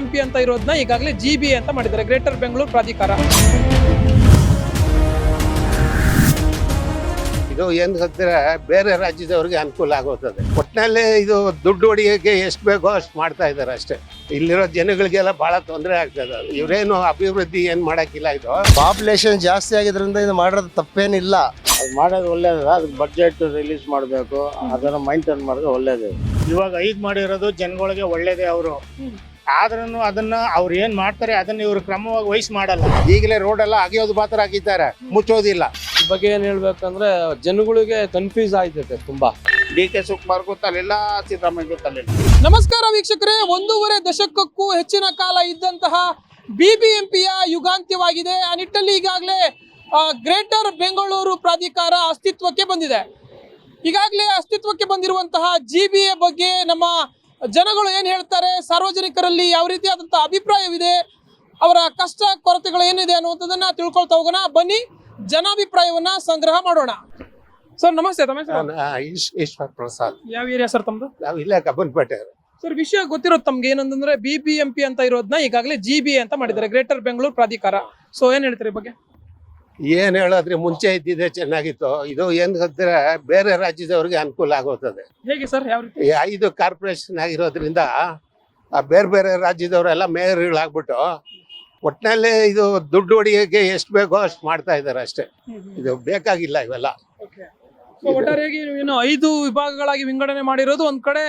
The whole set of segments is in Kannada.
ಎಂ ಪಿ ಅಂತ ಇರೋದನ್ನ ಈಗಾಗಲೇ ಜಿ ಬಿ ಅಂತ ಮಾಡಿದ್ದಾರೆ. ಗ್ರೇಟರ್ ಬೆಂಗಳೂರು ಪ್ರಾಧಿಕಾರ. ಇದು ಏನು ಸತ್ತಿರ ಬೇರೆ ರಾಜ್ಯದವ್ರಿಗೆ ಅನುಕೂಲ ಆಗುತ್ತದೆ ಒಟ್ಟಿನಲ್ಲಿ ಇದು ದುಡ್ಡು ಹೊಡಿಯೋಕೆ ಎಷ್ಟು ಬೇಕೋ ಅಷ್ಟು ಮಾಡ್ತಾ ಇದ್ದಾರೆ ಅಷ್ಟೇ. ಇಲ್ಲಿರೋ ಜನಗಳಿಗೆಲ್ಲ ಬಹಳ ತೊಂದರೆ ಆಗ್ತದೆ ಇವರೇನು ಅಭಿವೃದ್ಧಿ ಏನು ಮಾಡೋಕ್ಕಿಲ್ಲ ಇದು? ಪಾಪ್ಯುಲೇಷನ್ ಜಾಸ್ತಿ ಆಗಿದ್ರಿಂದ ಇದು ಮಾಡೋದು ತಪ್ಪೇನಿಲ್ಲ. ಅದು ಮಾಡೋದು ಒಳ್ಳೇದು ಅದು ಬಜೆಟ್ ರಿಲೀಸ್ ಮಾಡಬೇಕು. ಅದನ್ನು ಮೈಂಟೈನ್ ಮಾಡೋದು ಒಳ್ಳೇದು. ಇವಾಗ ಐದು ಮಾಡಿರೋದು ಜನಗಳಿಗೆ ಒಳ್ಳೇದೇ ಅವರು. ಆದ್ರೂ ಅದನ್ನ ಅವ್ರು ಏನ್ ಮಾಡ್ತಾರೆ ಅದನ್ನ ಇವರು ಕ್ರಮವಾಗಿ ವಹಿಸಿ ಮಾಡಲ್ಲ. ಈಗಲೇ ರೋಡ್ ಎಲ್ಲ ಅಗಿಯೋದು ಮಾತ್ರ ಹಾಕಿದ್ದಾರೆ. ಮುಚ್ಚೋದಿಲ್ಲ. ಈ ಬಗ್ಗೆ ಏನ್ ಹೇಳ್ಬೇಕಂದ್ರೆ ಜನಗಳಿಗೆ ಕನ್ಫ್ಯೂಸ್ ಆಯ್ತೈತೆ ತುಂಬಾ. ಡಿ ಕೆ ಶಿವಕುಮಾರ್ ಗೊತ್ತಲಿಲ್ಲ ಸಿದ್ದರಾಮಯ್ಯ ಗೊತ್ತಲಿಲ್ಲ ನಮಸ್ಕಾರ ವೀಕ್ಷಕರೇ ಒಂದೂವರೆ ದಶಕಕ್ಕೂ ಹೆಚ್ಚಿನ ಕಾಲ ಇದ್ದಂತಹ ಬಿಬಿಎಂಪಿಯ ಯುಗಾಂತ್ಯವಾಗಿದೆ. ಆ ನಿಟ್ಟಲ್ಲಿ ಈಗಾಗಲೇ ಗ್ರೇಟರ್ ಬೆಂಗಳೂರು ಪ್ರಾಧಿಕಾರ ಅಸ್ತಿತ್ವಕ್ಕೆ ಬಂದಿದೆ. ಈಗಾಗಲೇ ಅಸ್ತಿತ್ವಕ್ಕೆ ಬಂದಿರುವಂತಹ ಜಿ ಬಿ ಎ ಬಗ್ಗೆ ನಮ್ಮ ಜನಗಳು ಏನು ಹೇಳ್ತಾರೆ ಸಾರ್ವಜನಿಕರಲ್ಲಿ ಯಾವ ರೀತಿಯಾದಂತಹ ಅಭಿಪ್ರಾಯವಿದೆ ಅವರ ಕಷ್ಟ ಕೊರತೆಗಳು ಏನಿದೆ ಅನ್ನುವಂಥದ್ದನ್ನ ತಿಳ್ಕೊಳ್ತಾ ಹೋಗೋಣ. ಬನ್ನಿ ಜನಾಭಿಪ್ರಾಯವನ್ನ ಸಂಗ್ರಹ ಮಾಡೋಣ. ಸರ್ ನಮಸ್ತೆ ತಮ್ಮ ಹೆಸರು? ನಾನು ಈಶ್ವರ್ ಪ್ರಸಾದ್. ಯಾವ ಏರಿಯಾ ಸರ್ ತಮ್ದು? ನಾವು ಇಲ್ಲೇ ಕಬ್ಬನ್ಪೇಟೆ ಸರ್ ವಿಷಯ ಗೊತ್ತಿರೋದು ತಮ್ಗೆ ಏನಂತಂದ್ರೆ ಬಿ ಬಿ ಎಂ ಪಿ ಅಂತ ಇರೋದನ್ನ ಈಗಾಗಲೇ ಜಿ ಬಿ ಅಂತ ಮಾಡಿದ್ದಾರೆ ಗ್ರೇಟರ್ ಬೆಂಗಳೂರು ಪ್ರಾಧಿಕಾರ. ಸೊ ಏನ್ ಹೇಳ್ತೀರಿ ಈ ಬಗ್ಗೆ? ಏನ್ ಹೇಳೋದ್ರಿ? ಮುಂಚೆ ಇದ್ದಿದ್ದೆ ಚೆನ್ನಾಗಿತ್ತು. ಇದು ಏನ್ ಗೊತ್ತಿರ ಬೇರೆ ರಾಜ್ಯದವ್ರಿಗೆ ಅನುಕೂಲ ಆಗೋತದೆ. ಹೇಗೆ ಸರ್ ಯಾವ ರೀತಿ? ಈ ಐದು ಕಾರ್ಪೊರೇಷನ್ ಆಗಿರೋದ್ರಿಂದ ಆ ಬೇರೆ ಬೇರೆ ರಾಜ್ಯದವರೆಲ್ಲ ಮೇಯರ್ಗಳಾಗ್ಬಿಟ್ಟು ಒಟ್ಟಿನಲ್ಲಿ ಇದು ದುಡ್ಡು ಹೊಡಿಯೋಕೆ ಎಷ್ಟು ಬೇಕೋ ಅಷ್ಟು ಮಾಡ್ತಾ ಇದ್ದಾರೆ ಅಷ್ಟೇ. ಇದು ಬೇಕಾಗಿಲ್ಲ ಇವೆಲ್ಲ. ಸೊ ಒಟ್ಟಾರೆಯಾಗಿ ಏನು ಐದು ವಿಭಾಗಗಳಾಗಿ ವಿಂಗಡಣೆ ಮಾಡಿರೋದು ಒಂದ್ ಕಡೆ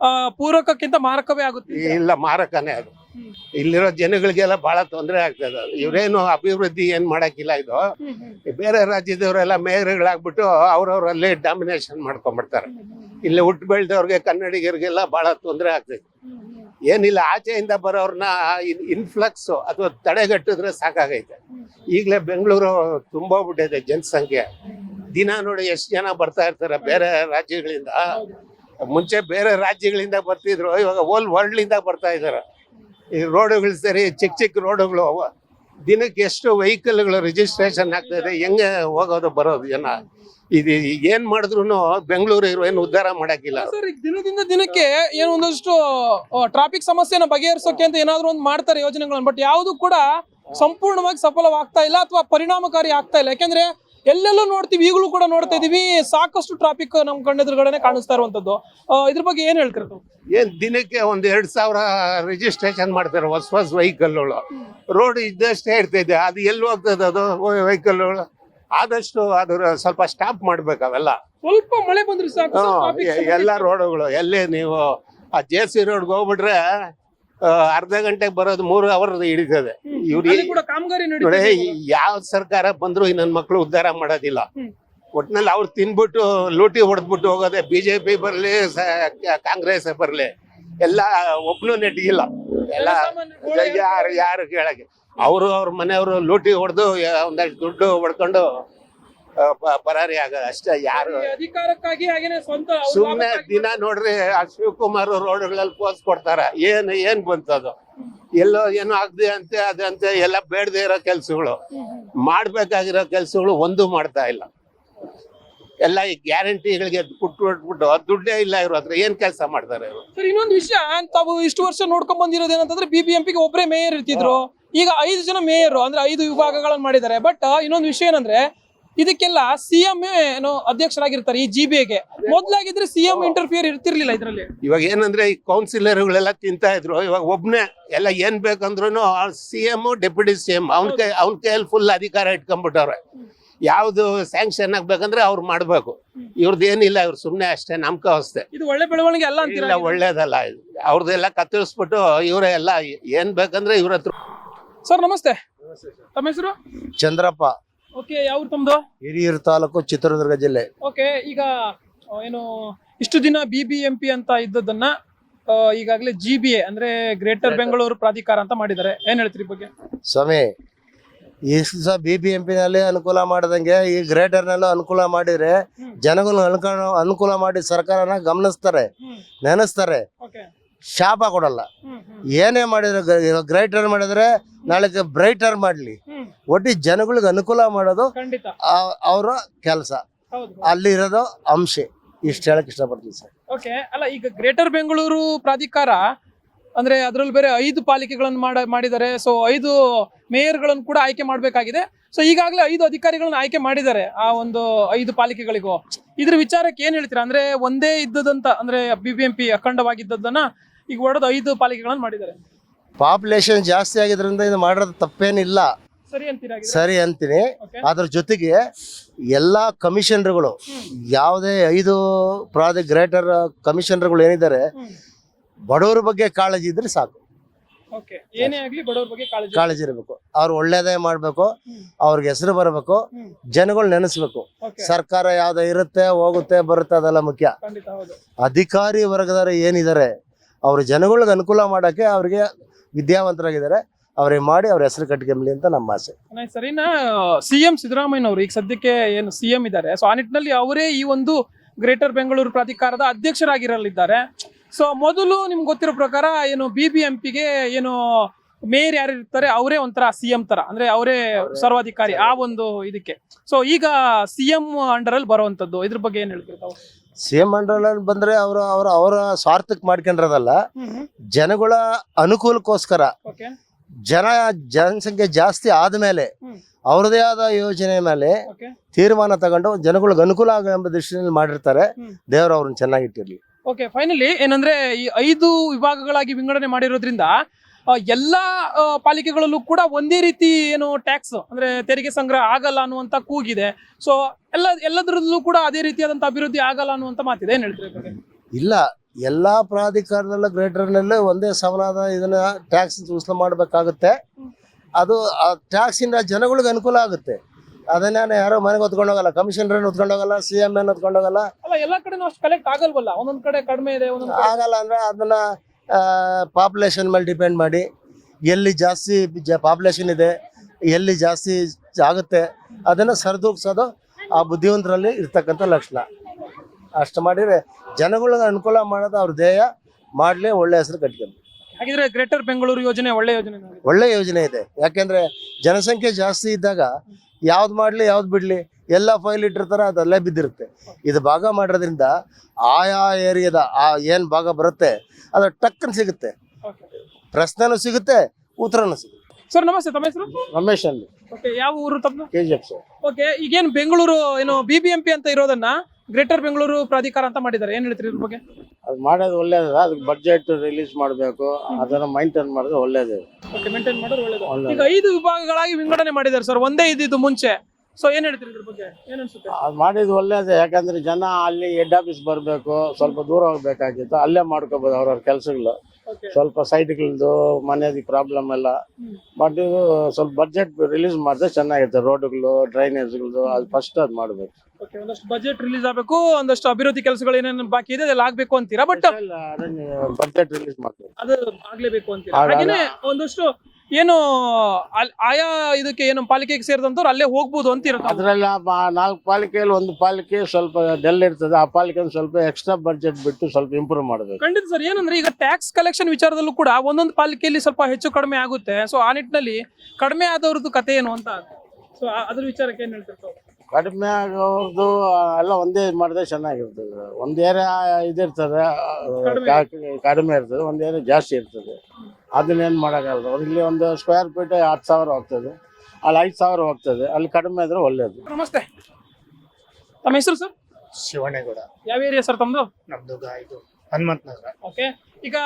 ಆ, ಪೂರಕಕ್ಕಿಂತ ಮಾರಕವೇ ಆಗುತ್ತೆ. ಇಲ್ಲ ಮಾರಕನೇ ಅದು. ಇಲ್ಲಿರೋ ಜನಗಳಿಗೆಲ್ಲ ಬಹಳ ತೊಂದರೆ ಆಗ್ತದೆ. ಇವ್ರೇನು ಅಭಿವೃದ್ಧಿ ಏನ್ ಮಾಡಕ್ಕಿಲ್ಲ ಇದು. ಬೇರೆ ರಾಜ್ಯದವರೆಲ್ಲ ಮೇಯರ್ಗಳಾಗ್ಬಿಟ್ಟು ಅವ್ರವ್ರಲ್ಲಿ ಡಾಮಿನೇಷನ್ ಮಾಡ್ಕೊಂಡ್ಬಿಡ್ತಾರೆ. ಇಲ್ಲಿ ಹುಟ್ಟು ಬೆಳೆದವ್ರಿಗೆ ಕನ್ನಡಿಗರಿಗೆಲ್ಲ ಬಹಳ ತೊಂದರೆ ಆಗ್ತೈತಿ ಏನಿಲ್ಲ, ಆಚೆಯಿಂದ ಬರೋರ್ನ ಇನ್ಫ್ಲಕ್ಸ್ ಅಥವಾ ತಡೆಗಟ್ಟಿದ್ರೆ ಸಾಕಾಗೈತೆ. ಈಗಲೇ ಬೆಂಗಳೂರು ತುಂಬಾ ಬಿಟ್ಟಿದೆ ಜನಸಂಖ್ಯೆ. ದಿನ ನೋಡಿ ಎಷ್ಟು ಜನ ಬರ್ತಾ ಇರ್ತಾರೆ ಬೇರೆ ರಾಜ್ಯಗಳಿಂದ. ಮುಂಚೆ ಬೇರೆ ರಾಜ್ಯಗಳಿಂದ ಬರ್ತಿದ್ರು, ಇವಾಗ ಓಲ್ ವರ್ಲ್ಡ್ ಇಂದ ಬರ್ತಾ ಇದ್ದಾರೆ. ಈ ರೋಡುಗಳು ಸರಿ, ಚಿಕ್ಕ ಚಿಕ್ಕ ರೋಡುಗಳು ಅವ. ದಿನಕ್ಕೆ ಎಷ್ಟು ವೆಹಿಕಲ್ಗಳು ರಿಜಿಸ್ಟ್ರೇಷನ್ ಆಗ್ತದೆ ಹೆಂಗೆ ಹೋಗೋದು ಬರೋದು ಜನ? ಇದು ಏನ್ ಮಾಡಿದ್ರು ಬೆಂಗಳೂರು ಇರೋ ಏನು ಉದ್ಧಾರ ಮಾಡಕ್ಕಿಲ್ಲ. ಸರ್ ದಿನದಿಂದ ದಿನಕ್ಕೆ ಏನು ಒಂದಷ್ಟು ಟ್ರಾಫಿಕ್ ಸಮಸ್ಯೆನ ಬಗೆಹರಿಸೋಕೆ ಅಂತ ಏನಾದ್ರು ಒಂದು ಮಾಡ್ತಾರೆ ಯೋಜನೆಗಳನ್ನು. ಬಟ್ ಯಾವುದು ಕೂಡ ಸಂಪೂರ್ಣವಾಗಿ ಸಫಲವಾಗ್ತಾ ಇಲ್ಲ ಅಥವಾ ಪರಿಣಾಮಕಾರಿ ಆಗ್ತಾ ಇಲ್ಲ. ಯಾಕೆಂದ್ರೆ ಎಲ್ಲೆಲ್ಲೂ ನೋಡ್ತೀವಿ ಈಗಲೂ ಕೂಡ ನೋಡ್ತಾ ಇದೀವಿ ಸಾಕಷ್ಟು ಟ್ರಾಫಿಕ್ ನಮ್ ಕಣ್ಣೆದುರುಗಡೆ ಕಾಣಿಸ್ತಾ ಇರುವಂತದ್ದು ಇದ್ರ ಬಗ್ಗೆ ಏನ್ ಹೇಳ್ತೀರ? ಏನ್ ದಿನಕ್ಕೆ ಒಂದ್ ಎರಡ್ ಸಾವಿರ ರಿಜಿಸ್ಟ್ರೇಷನ್ ಮಾಡ್ತಾರೆ ಹೊಸ ಹೊಸ ವೆಹಿಕಲ್ಗಳು ರೋಡ್ ಇದ್ದಷ್ಟೇ ಇರ್ತೈತೆ ಅದು ಎಲ್ಲಿ ಹೋಗ್ತದೆ ಅದು ವೆಹಿಕಲ್ಗಳು ಆದಷ್ಟು ಅದ್ರ ಸ್ವಲ್ಪ ಸ್ಟಾಪ್ ಮಾಡ್ಬೇಕು ಅವೆಲ್ಲ. ಸ್ವಲ್ಪ ಮಳೆ ಬಂದ್ರೆ ಸಾಕು ಎಲ್ಲಾ ರೋಡುಗಳು ಎಲ್ಲೇ ನೀವು ಆ ಜೆ ಸಿ ರೋಡ್ಗೆ ಹೋಗ್ಬಿಟ್ರೆ ಅರ್ಧ ಗಂಟೆಗೆ ಬರೋದು ಮೂರು ಅವರ್ ಹಿಡಿತದೆ. ಇವ್ರಿಗೆ ಯಾವ ಸರ್ಕಾರ ಬಂದ್ರು ನನ್ನ ಮಕ್ಕಳು ಉದ್ಧಾರ ಮಾಡೋದಿಲ್ಲ. ಒಟ್ನಲ್ಲಿ ಅವ್ರು ತಿನ್ಬಿಟ್ಟು ಲೂಟಿ ಹೊಡೆದ್ಬಿಟ್ಟು ಹೋಗೋದೆ ಬಿಜೆಪಿ ಬರ್ಲಿ ಕಾಂಗ್ರೆಸ್ ಬರ್ಲಿ ಎಲ್ಲ ಒಬ್ನು ನೆಟ್ಟಿಗಿಲ್ಲ. ಎಲ್ಲ ಯಾರು ಯಾರು ಕೇಳಕ್ಕೆ. ಅವರು ಅವ್ರ ಮನೆಯವರು ಲೂಟಿ ಹೊಡೆದು ಒಂದಷ್ಟು ದುಡ್ಡು ಹೊಡ್ಕೊಂಡು ಪರಾರಿ ಆಗ ಅಷ್ಟೇ ಯಾರು ಅಧಿಕಾರಕ್ಕಾಗಿ ಹಾಗೇನೆ ಸ್ವಂತ ಸುಮ್ಮನೆ ದಿನ ನೋಡ್ರಿ ಆ ಶಿವಕುಮಾರ್ ರೋಡ್ಗಳಲ್ಲಿ ಪೋಸ್ ಕೊಡ್ತಾರ. ಏನ್ ಏನ್ ಬಂತದು? ಎಲ್ಲೋ ಏನೋ ಆಗದೆ ಅಂತೆ ಅದಂತೆ ಎಲ್ಲ ಬೇಡದೆ ಇರೋ ಕೆಲ್ಸಗಳು. ಮಾಡ್ಬೇಕಾಗಿರೋ ಕೆಲ್ಸಗಳು ಒಂದು ಮಾಡ್ತಾ ಇಲ್ಲ. ಎಲ್ಲ ಈ ಗ್ಯಾರಂಟಿಗಳಿಗೆ ಕುಟ್ಟು ಬಿಟ್ಬಿಟ್ಟು ದುಡ್ಡೇ ಇಲ್ಲ ಇವ್ರ ಹತ್ರ. ಏನ್ ಕೆಲಸ ಮಾಡ್ತಾರೆ ಇವ್ರು? ಸರ್ ಇನ್ನೊಂದು ವಿಷಯ ತಾವು ಇಷ್ಟು ವರ್ಷ ನೋಡ್ಕೊಂಡ್ ಬಂದಿರೋದು ಏನಂತಂದ್ರೆ ಬಿಬಿಎಂಪಿಗೆ ಒಬ್ಬರೇ ಮೇಯರ್ ಇರ್ತಿದ್ರು. ಈಗ ಐದು ಜನ ಮೇಯರ್ ಅಂದ್ರೆ ಐದು ವಿಭಾಗಗಳನ್ನ ಮಾಡಿದ್ದಾರೆ. ಬಟ್ ಇನ್ನೊಂದು ವಿಷಯ ಏನಂದ್ರೆ ಇದಕ್ಕೆಲ್ಲ ಸಿಎಂ ಏನು ಅಧ್ಯಕ್ಷರಾಗಿರ್ತಾರೆ ಈ ಜಿ ಗೆ. ಮೊದ್ಲಾಗಿದ್ರೆ ಸಿಎಂ ಇಂಟರ್ಫಿಯರ್ ಇರ್ತಿರ್ಲಿಲ್ಲ ಇದರಲ್ಲಿ. ಇವಾಗ ಏನಂದ್ರೆ ಈ ಕೌನ್ಸಿಲರ್ಗಳೆಲ್ಲ ತಿಂತಾ ಇದ್ರು. ಇವಾಗ ಒಬ್ನೇ ಎಲ್ಲ ಏನ್ ಬೇಕಂದ್ರು C M deputy C M ಅವ್ನ ಕೈ ಅವ್ನ ಕೈಯಲ್ಲಿ ಫುಲ್ ಅಧಿಕಾರ ಇಟ್ಕೊಂಡ್ಬಿಟ್ಟವ್ರೆ. ಯಾವ್ದು ಸ್ಯಾಂಕ್ಷನ್ ಆಗ್ಬೇಕಂದ್ರೆ ಅವ್ರು ಮಾಡ್ಬೇಕು. ಇವ್ರದ್ದು ಏನಿಲ್ಲ ಇವ್ರು ಸುಮ್ನೆ ಅಷ್ಟೇ ನಮ್ಕ ಅವಸ್ಥೆ ಇದು ಒಳ್ಳೆ ಬೆಳವಣಿಗೆ ಅಲ್ಲ ಅಂತೀರಾ ಇಲ್ಲ ಒಳ್ಳೇದಲ್ಲ ಇದು. ಅವ್ರದ್ದೆಲ್ಲ ಕತ್ತರಿಸ್ಬಿಟ್ಟು ಇವರೇ ಎಲ್ಲ ಏನ್ ಬೇಕಂದ್ರೆ ಇವ್ರ ಹತ್ರ ಸರ್ ನಮಸ್ತೆ. ತಮ್ಮ ಹೆಸರು? ಚಂದ್ರಪ್ಪ. ಓಕೆ ಯಾವ ತಮ್ದು? ಹಿರಿಯೂರು ತಾಲೂಕು ಚಿತ್ರದುರ್ಗ ಜಿಲ್ಲೆ. ಓಕೆ ಈಗ ಆ, ಏನು ಇಷ್ಟು ದಿನ ಬಿ ಬಿ ಎಂ ಪಿ ಅಂತ ಇದ್ದದನ್ನ ಆ, ಈಗಾಗಲೇ ಜಿ ಬಿ ಎ ಅಂದ್ರೆ ಗ್ರೇಟರ್ ಬೆಂಗಳೂರು ಪ್ರಾಧಿಕಾರ ಅಂತ ಮಾಡಿದ್ದಾರೆ. ಏನ್ ಹೇಳ್ತೀರಿ ಈ ಬಗ್ಗೆ? ಸ್ವಾಮಿ ಈ ಸಹ ಬಿ ಬಿ ಎಂ ಪಿನಲ್ಲಿ ಅನುಕೂಲ ಮಾಡ್ದಂಗೆ ಈ ಗ್ರೇಟರ್ನಲ್ಲೂ ಅನುಕೂಲ ಮಾಡಿದ್ರೆ ಜನಗಳು ಅನುಕೂಲ ಅನುಕೂಲ ಮಾಡಿ ಸರ್ಕಾರನ ಗಮನಿಸ್ತಾರೆ ನೆನೆಸ್ತಾರೆ. ಓಕೆ ಶಾಪ ಕೊಡಲ್ಲ. ಏನೇ ಮಾಡಿದ್ರೆ ಗ್ರೇಟರ್ ಮಾಡಿದ್ರೆ ನಾಳೆ ಬ್ರೈಟರ್ ಮಾಡಲಿ. ಒಟ್ಟಿ ಜನಗಳಿಗೆ ಅನುಕೂಲ ಮಾಡೋದು ಖಂಡಿತ. ಅವರ ಕೆಲಸ. ಅಲ್ಲಿರೋದು ಅಂಶ. ಇಷ್ಟು ಹೇಳಕ್ ಇಷ್ಟಪಡ್ತೀನಿ ಸರ್. ಓಕೆ ಅಲ್ಲ ಈಗ ಗ್ರೇಟರ್ ಬೆಂಗಳೂರು ಪ್ರಾಧಿಕಾರ ಅಂದ್ರೆ ಅದರಲ್ಲಿ ಬೇರೆ ಐದು ಪಾಲಿಕೆಗಳನ್ನು ಮಾಡ ಮಾಡಿದ್ದಾರೆ. ಸೊ ಐದು ಮೇಯರ್ಗಳನ್ನು ಕೂಡ ಆಯ್ಕೆ ಮಾಡಬೇಕಾಗಿದೆ. ಸೊ ಈಗಾಗಲೇ ಐದು ಅಧಿಕಾರಿಗಳನ್ನು ಆಯ್ಕೆ ಮಾಡಿದ್ದಾರೆ ಆ ಒಂದು ಐದು ಪಾಲಿಕೆಗಳಿಗೂ. ಇದ್ರ ವಿಚಾರಕ್ಕೆ ಏನ್ ಹೇಳ್ತೀರಾ? ಅಂದ್ರೆ ಒಂದೇ ಇದ್ದದಂತ ಅಂದ್ರೆ ಬಿ ಬಿ ಎಂ ಪಿ ಅಖಂಡವಾಗಿದ್ದದನ್ನ ಈಗ ಒಡೆದು ಐದು ಪಾಲಿಕೆಗಳನ್ನು ಮಾಡಿದ್ದಾರೆ. ಪಾಪ್ಯುಲೇಷನ್ ಜಾಸ್ತಿ ಆಗಿದ್ರಿಂದ ಇದು ಮಾಡೋದು ತಪ್ಪೇನಿಲ್ಲ. ಸರಿ ಅಂತೀರಾ ಹಾಗಿದ್ರೆ? ಸರಿ ಅಂತೀನಿ. ಅದ್ರ ಜೊತೆಗೆ ಎಲ್ಲ ಕಮಿಷನರ್ಗಳು ಯಾವುದೇ ಐದು ಪ್ರಾಜೆಕ್ಟ್ ಗ್ರೇಟರ್ ಕಮಿಷನರ್ಗಳು ಏನಿದ್ದಾರೆ. ಬಡವರ ಬಗ್ಗೆ ಕಾಳಜಿ ಇದ್ರೆ ಸಾಕು. ಓಕೆ ಏನೇ ಆಗ್ಲಿ ಬಡವ್ರ ಬಗ್ಗೆ ಕಾಳಜಿ. ಕಾಳಜಿ ಇರಬೇಕು. ಅವ್ರು ಒಳ್ಳೇದೇ ಮಾಡಬೇಕು. ಅವ್ರಿಗೆ ಹೆಸರು ಬರಬೇಕು. ಜನಗಳು ನೆನೆಸ್ಬೇಕು. ಸರ್ಕಾರ ಯಾವ್ದು ಇರುತ್ತೆ ಹೋಗುತ್ತೆ ಬರುತ್ತೆ ಅದೆಲ್ಲ ಮುಖ್ಯ. ಖಂಡಿತ ಹೌದು. ಅಧಿಕಾರಿ ವರ್ಗದವರು ಏನಿದ್ದಾರೆ ಅವರು ಜನಗಳಿಗೆ ಅನುಕೂಲ ಮಾಡೋಕ್ಕೆ ಅವ್ರಿಗೆ ವಿದ್ಯಾವಂತರಾಗಿದ್ದಾರೆ. ಅವ್ರಿಗೆ ಮಾಡಿ ಅವ್ರ ಹೆಸರು ಕಟ್ಕೊಂಬಲಿ ಅಂತ ನಮ್ಮ ಆಸೆ. ಸರಿನಾ ಸಿಎಂ ಇನ್ನ ಸಿ ಎಂ ಸಿದ್ದರಾಮಯ್ಯನವರು ಈಗ ಸದ್ಯಕ್ಕೆ ಏನು ಸಿ ಎಂ ಇದ್ದಾರೆ. ಸೊ ಆ ನಿಟ್ಟಿನಲ್ಲಿ ಅವರೇ ಈ ಒಂದು ಗ್ರೇಟರ್ ಬೆಂಗಳೂರು ಪ್ರಾಧಿಕಾರದ ಅಧ್ಯಕ್ಷರಾಗಿರಲಿದ್ದಾರೆ. ಸೊ ಮೊದಲು ನಿಮ್ಗೆ ಗೊತ್ತಿರೋ ಪ್ರಕಾರ ಏನು ಬಿ ಬಿ ಎಂ ಪಿಗೆ ಏನು ಮೇಯರ್ ಯಾರು ಇರ್ತಾರೆ ಅವರೇ ಒಂಥರ ಸಿ ಎಂ ತರ ಅಂದ್ರೆ ಅವರೇ ಸರ್ವಾಧಿಕಾರಿ ಆ ಒಂದು ಇದಕ್ಕೆ. ಸೊ ಈಗ ಸಿ ಎಂ ಅಂಡರ್ ಅಲ್ಲಿ ಬರುವಂತದ್ದು ಇದ್ರ ಬಗ್ಗೆ ಏನ್ ಹೇಳ್ತೀರಿ ತಾವು ಸಿ ಬಂದ್ರೆ ಅವರು ಅವರ ಅವರ ಸ್ವಾರ್ಥಕ್ಕೆ ಮಾಡ್ಕೊಂಡಿರೋದಲ್ಲ ಜನಗಳ ಅನುಕೂಲಕ್ಕೋಸ್ಕರ. ಜನ ಜನಸಂಖ್ಯೆ ಜಾಸ್ತಿ ಆದ್ಮೇಲೆ. ಅವ್ರದೇ ಆದ ಯೋಜನೆ ಮೇಲೆ ತೀರ್ಮಾನ ತಗೊಂಡು ಜನಗಳಿಗೆ ಅನುಕೂಲ ಆಗೋ ಎಂಬ ದೃಷ್ಟಿಯಲ್ಲಿ ಮಾಡಿರ್ತಾರೆ. ದೇವರ ಅವ್ರನ್ನ ಚೆನ್ನಾಗಿಟ್ಟಿರ್ಲಿ ಓಕೆ ಫೈನಲಿ ಏನಂದ್ರೆ ಈ ಐದು ವಿಭಾಗಗಳಾಗಿ ವಿಂಗಡಣೆ ಮಾಡಿರೋದ್ರಿಂದ ಎಲ್ಲಾ ಪಾಲಿಕೆಗಳಲ್ಲೂ ಕೂಡ ಒಂದೇ ರೀತಿ ಏನು ಟ್ಯಾಕ್ಸ್ ಅಂದ್ರೆ ತೆರಿಗೆ ಸಂಗ್ರಹ ಆಗಲ್ಲ ಅನ್ನುವಂತ ಕೂಗಿದೆ. ಸೊ ಎಲ್ಲ ಎಲ್ಲದರಲ್ಲೂ ಕೂಡ ಅದೇ ರೀತಿಯಾದಂತ ಅಭಿವೃದ್ಧಿ ಆಗಲ್ಲ ಅನ್ನುವಂತ ಮಾತಿದೆ. ಏನ್ ಹೇಳ್ತೀರಿ ಇಲ್ಲ ಎಲ್ಲಾ ಪ್ರಾಧಿಕಾರದಲ್ಲೂ ಗ್ರೇಟರ್ನಲ್ಲೂ ಒಂದೇ ಸಮನಾದ ಇದನ್ನ ಟ್ಯಾಕ್ಸ್ ವಸೂಲು ಮಾಡಬೇಕಾಗುತ್ತೆ. ಅದು ಆ ಟ್ಯಾಕ್ಸ್ ಇಂದ ಜನಗಳಿಗೆ ಅನುಕೂಲ ಆಗುತ್ತೆ. ಅದನ್ನ ಯಾರೋ ಮನೆಗೆ ಹೊತ್ಕೊಂಡು ಹೋಗಲ್ಲ ಕಮಿಷನರ್ ಹೊತ್ಕೊಂಡು ಹೋಗಲ್ಲ ಸಿ ಎಂ ಎನ್ ಹೊತ್ಕೊಂಡು ಹೋಗಲ್ಲ ಅಲ್ಲ ಕಡೆ ಕಡೆನೂ ಅಷ್ಟು ಕಲೆಕ್ಟ್ ಆಗಲ್ವಲ್ಲ? ಒಂದೊಂದ್ ಕಡೆ ಕಡಿಮೆ ಇದೆ ಒಂದೊಂದ್ ಆಗಲ್ಲ ಅಂದ್ರೆ ಅದನ್ನ ಪಾಪ್ಯುಲೇಷನ್ ಮೇಲೆ ಡಿಪೆಂಡ್ ಮಾಡಿ ಎಲ್ಲಿ ಜಾಸ್ತಿ ಪಾಪ್ಯುಲೇಷನ್ ಇದೆ ಎಲ್ಲಿ ಜಾಸ್ತಿ ಆಗುತ್ತೆ ಅದನ್ನು ಸರಿದೂಗ್ಸೋದು ಆ ಬುದ್ಧಿವಂತರಲ್ಲಿ ಇರ್ತಕ್ಕಂಥ ಲಕ್ಷಣ. ಅಷ್ಟು ಮಾಡಿದರೆ ಜನಗಳಿಗೆ ಅನುಕೂಲ ಮಾಡೋದು ಅವ್ರ ಧ್ಯೇಯ ಮಾಡಲಿ ಒಳ್ಳೆ ಹೆಸರು ಕಟ್ಕೊಂಡು. ಹಾಗಿದ್ರೆ ಗ್ರೇಟರ್ ಬೆಂಗಳೂರು ಯೋಜನೆ ಒಳ್ಳೆ ಯೋಜನೆ ಒಳ್ಳೆ ಯೋಜನೆ ಇದೆ. ಯಾಕೆಂದರೆ ಜನಸಂಖ್ಯೆ ಜಾಸ್ತಿ ಇದ್ದಾಗ ಯಾವ್ದು ಮಾಡಲಿ ಯಾವ್ದು ಬಿಡ್ಲಿ ಎಲ್ಲ ಫೈಲ್ ಇಟ್ಟಿರ್ತಾರೆ ಅದಲ್ಲೇ ಬಿದ್ದಿರುತ್ತೆ. ಇದು ಭಾಗ ಮಾಡೋದ್ರಿಂದ ಆಯಾ ಏರಿಯಾದ ಆ ಏನ್ ಭಾಗ ಬರುತ್ತೆ ಅದು ಟಕ್ಕನ್ ಸಿಗುತ್ತೆ. ಪ್ರಶ್ನೆನೂ ಸಿಗುತ್ತೆ ಉತ್ತರನೂ ಸಿಗುತ್ತೆ. ಸರ್ ನಮಸ್ತೆ ತಮ್ಮ ಹೆಸರು? ರಮೇಶ್ ಅಲ್ಲಿ ಓಕೆ ಯಾವ ಊರು ತಮ್ಮ K G F sir. Okay ಈಗೇನು ಬೆಂಗಳೂರು ಏನು ಬಿ ಬಿ ಎಂ ಪಿ ಅಂತ ಇರೋದನ್ನ ಗ್ರೇಟರ್ ಬೆಂಗಳೂರು ಪ್ರಾಧಿಕಾರ ಅಂತ ಮಾಡಿದ್ದಾರೆ. ಏನ್ ಹೇಳ್ತೀರಿ ಇದ್ರ ಬಗ್ಗೆ? ಅದು ಮಾಡೋದು ಒಳ್ಳೇದಲ್ಲ ಅದಕ್ಕೆ ಬಜೆಟ್ ರಿಲೀಸ್ ಮಾಡಬೇಕು. ಅದನ್ನು ಮೈಂಟೈನ್ ಮಾಡಿದ್ರೆ ಒಳ್ಳೇದು ಓಕೆ ಮೇಂಟೈನ್ ಮಾಡೋದು ಒಳ್ಳೇದು. ಒಳ್ಳೇದು. ಈಗ ಐದು ವಿಭಾಗಗಳಾಗಿ ವಿಂಗಡಣೆ ಮಾಡಿದ್ದಾರೆ ಸರ್ ಒಂದೇ ಇದ್ದಿದ್ದು ಮುಂಚೆ. ಸೊ ಏನ್ ಹೇಳ್ತೀರಿ ಇದ್ರ ಬಗ್ಗೆ? ಏನ್ ಅನ್ಸುತ್ತೆ? ಅದು ಮಾಡಿದ್ದು ಒಳ್ಳೇದೇ ಯಾಕಂದ್ರೆ ಜನ ಅಲ್ಲಿ ಹೆಡ್ ಆಫೀಸ್ ಬರಬೇಕು ಸ್ವಲ್ಪ ದೂರ ಹೋಗ್ಬೇಕಾಗಿತ್ತು. ಅಲ್ಲೇ ಮಾಡ್ಕೋಬಹುದು ಅವ್ರವ್ರ ಕೆಲಸಗಳು. ಸ್ವಲ್ಪ ಸೈಟ್ಗಳದ್ದು ಮನೆಯದು ಪ್ರಾಬ್ಲಮ್ ಎಲ್ಲ. ಬಟ್ ಇದು ಸ್ವಲ್ಪ ಬಜೆಟ್ ರಿಲೀಸ್ ಮಾಡಿದ್ರೆ ಚೆನ್ನಾಗಿರುತ್ತೆ. ರೋಡ್ಗಳು ಡ್ರೈನೇಜ್ಗಳದ್ದು ಅದು ಫಸ್ಟ್ ಅದು ಮಾಡಬೇಕು. ಒಂದಷ್ಟು ಬಜೆಟ್ ರಿಲೀಸ್ ಆಗಬೇಕು ಒಂದಷ್ಟು ಅಭಿವೃದ್ಧಿ ಕೆಲಸಗಳು ಏನೇನು ಬಾಕಿ ಇದೆ ಅದೆಲ್ಲ ಆಗ್ಬೇಕು ಅಂತೀರಾ? ಬಟ್ ಬಜೆಟ್ ರಿಲೀಸ್ ಮಾಡಬೇಕು. ಅದು ಆಗ್ಲೇಬೇಕು ಅಂತೀರಾ? ಹಾಗೇನೆ ಒಂದಷ್ಟು ಏನು ಅಲ್- ಆಯಾ ಇದಕ್ಕೆ ಏನು ಪಾಲಿಕೆಗೆ ಸೇರಿದಂತವ್ರು ಅಲ್ಲೇ ಹೋಗ್ಬೋದು ಅಂತ ಇರುತ್ತೆ ಅದರಲ್ಲಿ ನಾಲ್ಕು ಪಾಲಿಕೆಯಲ್ಲಿ ಒಂದು ಪಾಲಿಕೆ ಸ್ವಲ್ಪ ಡೆಲ್ ಇರ್ತದೆ ಆ ಪಾಲಿಕೆ ಸ್ವಲ್ಪ ಎಕ್ಸ್ಟ್ರಾ ಬಜೆಟ್ ಬಿಟ್ಟು ಸ್ವಲ್ಪ ಇಂಪ್ರೂವ್ ಮಾಡಬೇಕು. ಖಂಡಿತ ಸರ್ ಏನಂದ್ರೆ ಈಗ ಟ್ಯಾಕ್ಸ್ ಕಲೆಕ್ಷನ್ ವಿಚಾರದಲ್ಲೂ ಕೂಡ ಒಂದೊಂದು ಪಾಲಿಕೆಯಲ್ಲಿ ಸ್ವಲ್ಪ ಹೆಚ್ಚು ಕಡಿಮೆ ಆಗುತ್ತೆ. ಸೊ ಆ ನಿಟ್ಟಿನಲ್ಲಿ ಕಡಿಮೆ ಆದವ್ರದ್ದು ಕತೆ ಏನು ಅಂತ? ಸೊ ಅದ್ರ ವಿಚಾರಕ್ಕೆ ಏನು ಹೇಳ್ತಿರ್ತಾವೆ ತಾವು? ಕಡಿಮೆ ಆಗೋದು ಎಲ್ಲ ಒಂದೇ ಮಾಡಿದ್ರೆ ಚೆನ್ನಾಗಿರ್ತದೆ. ಒಂದು ಏರಿಯಾ ಇದಿರ್ತದೆ ಕಡಿಮೆ. ಕಾ- ಕಡಿಮೆ ಇರ್ತದೆ ಒಂದು ಏರಿಯಾ ಜಾಸ್ತಿ ಇರ್ತದೆ. ಅದನ್ನೇನು ಮಾಡೋಕ್ಕಾಗಲ್ಲ. ಅವ್ರು ಇಲ್ಲಿ ಒಂದು ಸ್ಕ್ವೇರ್ ಫೀಟ್ ಹತ್ತು ಸಾವಿರ ಹೋಗ್ತದೆ. ಅಲ್ಲಿ ಐದು ಸಾವಿರ ಹೋಗ್ತದೆ. ಅಲ್ಲಿ ಕಡಿಮೆ ಇದ್ರೆ ಒಳ್ಳೇದು. ನಮಸ್ತೆ. ತಮ್ಮ ಹೆಸರು ಸರ್? ಶಿವಣ್ಣೇಗೌಡ. ಯಾವ ಏರಿಯಾ ಸರ್ ತಮ್ಮದು ನಮ್ದು ಗ- ಇದು ಹನುಮಂತ ನಗರ. ಓಕೆ ಈಗ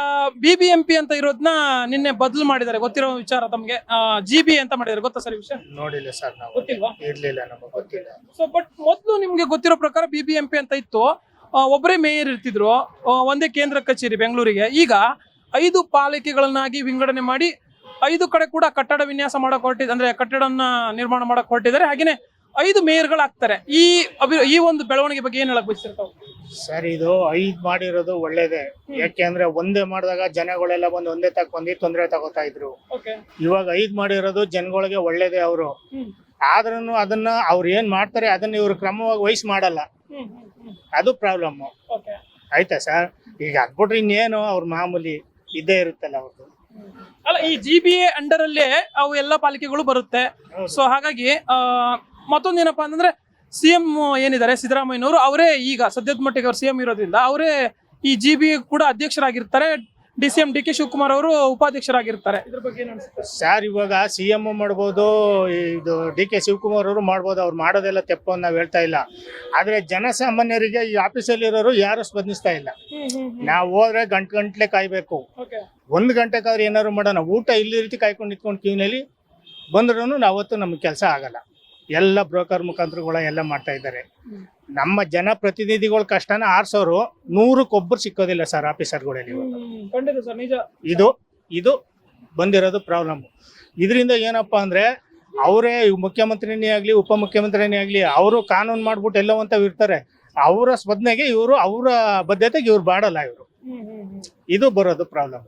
ಬಿ ಬಿ ಎಂ ಪಿ ಅಂತ ಇರೋದನ್ನ ನಿನ್ನೆ ಬದಲು ಮಾಡಿದ್ದಾರೆ. ಗೊತ್ತಿರೋ ವಿಚಾರ ತಮಗೆ. ಜಿ ಬಿ ಅಂತ ಮಾಡಿದ್ದಾರೆ. ಗೊತ್ತಾ ಸರ್ ಈ ವಿಷಯ? ನೋಡಿಲ್ಲ ಸರ್ ನಾವು. ಗೊತ್ತಿಲ್ವಾ? ಇರ್ಲಿಲ್ಲ ನಮಗೆ ಗೊತ್ತಿಲ್ಲ. ಸೊ ಬಟ್ ಮೊದಲು ನಿಮಗೆ ಗೊತ್ತಿರೋ ಪ್ರಕಾರ ಬಿ ಬಿ ಎಂ ಪಿ ಅಂತ ಇತ್ತು. ಆ, ಒಬ್ಬರೇ ಮೇಯರ್ ಇರ್ತಿದ್ರು. ಆ, ಒಂದೇ ಕೇಂದ್ರ ಕಚೇರಿ ಬೆಂಗಳೂರಿಗೆ. ಈಗ ಐದು ಪಾಲಿಕೆಗಳನ್ನಾಗಿ ವಿಂಗಡಣೆ ಮಾಡಿ ಐದು ಕಡೆ ಕೂಡ ಕಟ್ಟಡ ವಿನ್ಯಾಸ ಮಾಡಕ್ ಹೊರಟಿದ್ ಅಂದ್ರೆ ಕಟ್ಟಡನ ನಿರ್ಮಾಣ ಮಾಡಕ್ ಹೊರಟಿದ್ದಾರೆ. ಹಾಗೇನೆ ಐದು ಮೇಯರ್ಗಳಾಗ್ತಾರೆ. ಈ ಅಭಿ ಈ ಒಂದು ಬೆಳವಣಿಗೆ ಬಗ್ಗೆ ಏನ್ ಹೇಳಕ್ ಬಯಸ್ತಿರ್ತಾವ ಸರ್ ಇದು ಐದ್ ಮಾಡಿರೋದು ಒಳ್ಳೇದೇ. ಯಾಕೆಂದ್ರೆ ಒಂದೇ ಮಾಡಿದಾಗ ಜನಗಳೆಲ್ಲ ಬಂದು ಒಂದೇ ತಕ್ ಬಂದು ತೊಂದರೆ ತಗೋತಾ ಇದ್ರು. ಇವಾಗ ಐದ್ ಮಾಡಿರೋದು ಜನಗಳಿಗೆ ಒಳ್ಳೇದೇ ಅವರು. ಆದ್ರೂ ಅದನ್ನ ಅವ್ರು ಏನ್ ಮಾಡ್ತಾರೆ ಅದನ್ನ ಇವ್ರು ಕ್ರಮವಾಗಿ ವಹಿಸಿ ಮಾಡಲ್ಲ. ಅದು ಪ್ರಾಬ್ಲಮ್ ಆಯ್ತಾ ಸರ್? ಈಗ ಅದ್ಬಿಟ್ರೆ ಇನ್ನೇನು ಅವ್ರ ಮಾಮೂಲಿ ಇದ್ದೇ ಇರುತ್ತಲ್ಲ ಅವ್ರದ್ದು ಅಲ್ಲ ಈ ಜಿ ಬಿ ಎ ಅಂಡರ್ ಅಲ್ಲೇ ಅವು ಎಲ್ಲ ಪಾಲಿಕೆಗಳು ಬರುತ್ತೆ. ಸೊ ಹಾಗಾಗಿ ಆ, ಮತ್ತೊಂದೇನಪ್ಪಾ ಅಂತಂದ್ರೆ ಸಿ ಎಂ ಏನಿದ್ದಾರೆ ಸಿದ್ದರಾಮಯ್ಯನವರು ಅವರೇ ಈಗ ಸದ್ಯದ ಮಟ್ಟಿಗೆ ಅವ್ರು ಸಿ ಎಂ ಇರೋದ್ರಿಂದ ಅವರೇ ಈ ಜಿ ಬಿ ಕೂಡ ಅಧ್ಯಕ್ಷರಾಗಿರ್ತಾರೆ. D C M D K Shivakumar ಅವರು ಉಪಾಧ್ಯಕ್ಷರಾಗಿರ್ತಾರೆ. ಇದ್ರ ಬಗ್ಗೆ ಏನ್ ಅನ್ಸುತ್ತೆ? ಸರ್ ಇವಾಗ ಸಿ ಎಂ ಮಾಡ್ಬೋದು ಇದು ಡಿ ಕೆ ಶಿವಕುಮಾರ್ ಅವರು ಮಾಡ್ಬೋದು ಅವ್ರು ಮಾಡೋದೆಲ್ಲ ತೆಪ್ಪು ಅಂತ ನಾವು ಹೇಳ್ತಾ ಇಲ್ಲ. ಆದ್ರೆ ಜನಸಾಮಾನ್ಯರಿಗೆ ಈ ಆಫೀಸಲ್ಲಿ ಇರೋರು ಯಾರು ಸ್ಪಂದಿಸ್ತಾ ಇಲ್ಲ. ನಾವು ಹೋದ್ರೆ ಗಂಟೆ ಗಂಟ್ಲೆ ಕಾಯ್ಬೇಕು. ಓಕೆ ಒಂದು ಗಂಟೆಗಾದ್ರೆ ಏನಾದ್ರು ಮಾಡೋಣ ಊಟ ಇಲ್ಲಿ ರೀತಿ ಕಾಯ್ಕೊಂಡು ನಿಂತ್ಕೊಂಡು ಕ್ಯೂನಲ್ಲಿ ಬಂದ್ರೂ ಅವತ್ತು ನಮ್ಗೆ ಕೆಲಸ ಆಗಲ್ಲ. ಎಲ್ಲ ಬ್ರೋಕರ್ ಮುಖಾಂತರಗಳ ಎಲ್ಲ ಮಾಡ್ತಾ ಇದ್ದಾರೆ. ನಮ್ಮ ಜನಪ್ರತಿನಿಧಿಗಳ ಕಷ್ಟನ ಆರ್ಸೋರು ನೂರಕ್ಕೊಬ್ಬರು ಸಿಕ್ಕೋದಿಲ್ಲ ಸರ್ ಆಫೀಸರ್ಗಳಲ್ಲಿ ಇವತ್ತು. ಖಂಡಿತ ಸರ್ ನಿಜ. ಇದು ಇದು ಬಂದಿರೋದು ಪ್ರಾಬ್ಲಮ್ ಇದರಿಂದ ಏನಪ್ಪಾ ಅಂದ್ರೆ ಅವರೇ ಮುಖ್ಯಮಂತ್ರಿನೇ ಆಗಲಿ ಉಪಮುಖ್ಯಮಂತ್ರಿನೇ ಆಗಲಿ ಅವರು ಕಾನೂನು ಮಾಡ್ಬಿಟ್ಟು ಎಲ್ಲೋ ಅಂತ ಇರ್ತಾರೆ. ಅವರ ಸ್ಪಂದನೆಗೆ ಇವರು ಅವರ ಬದ್ಧತೆಗೆ ಇವ್ರು ಬಾಡಲ್ಲ ಇವರು. ಇದು ಬರೋದು ಪ್ರಾಬ್ಲಮ್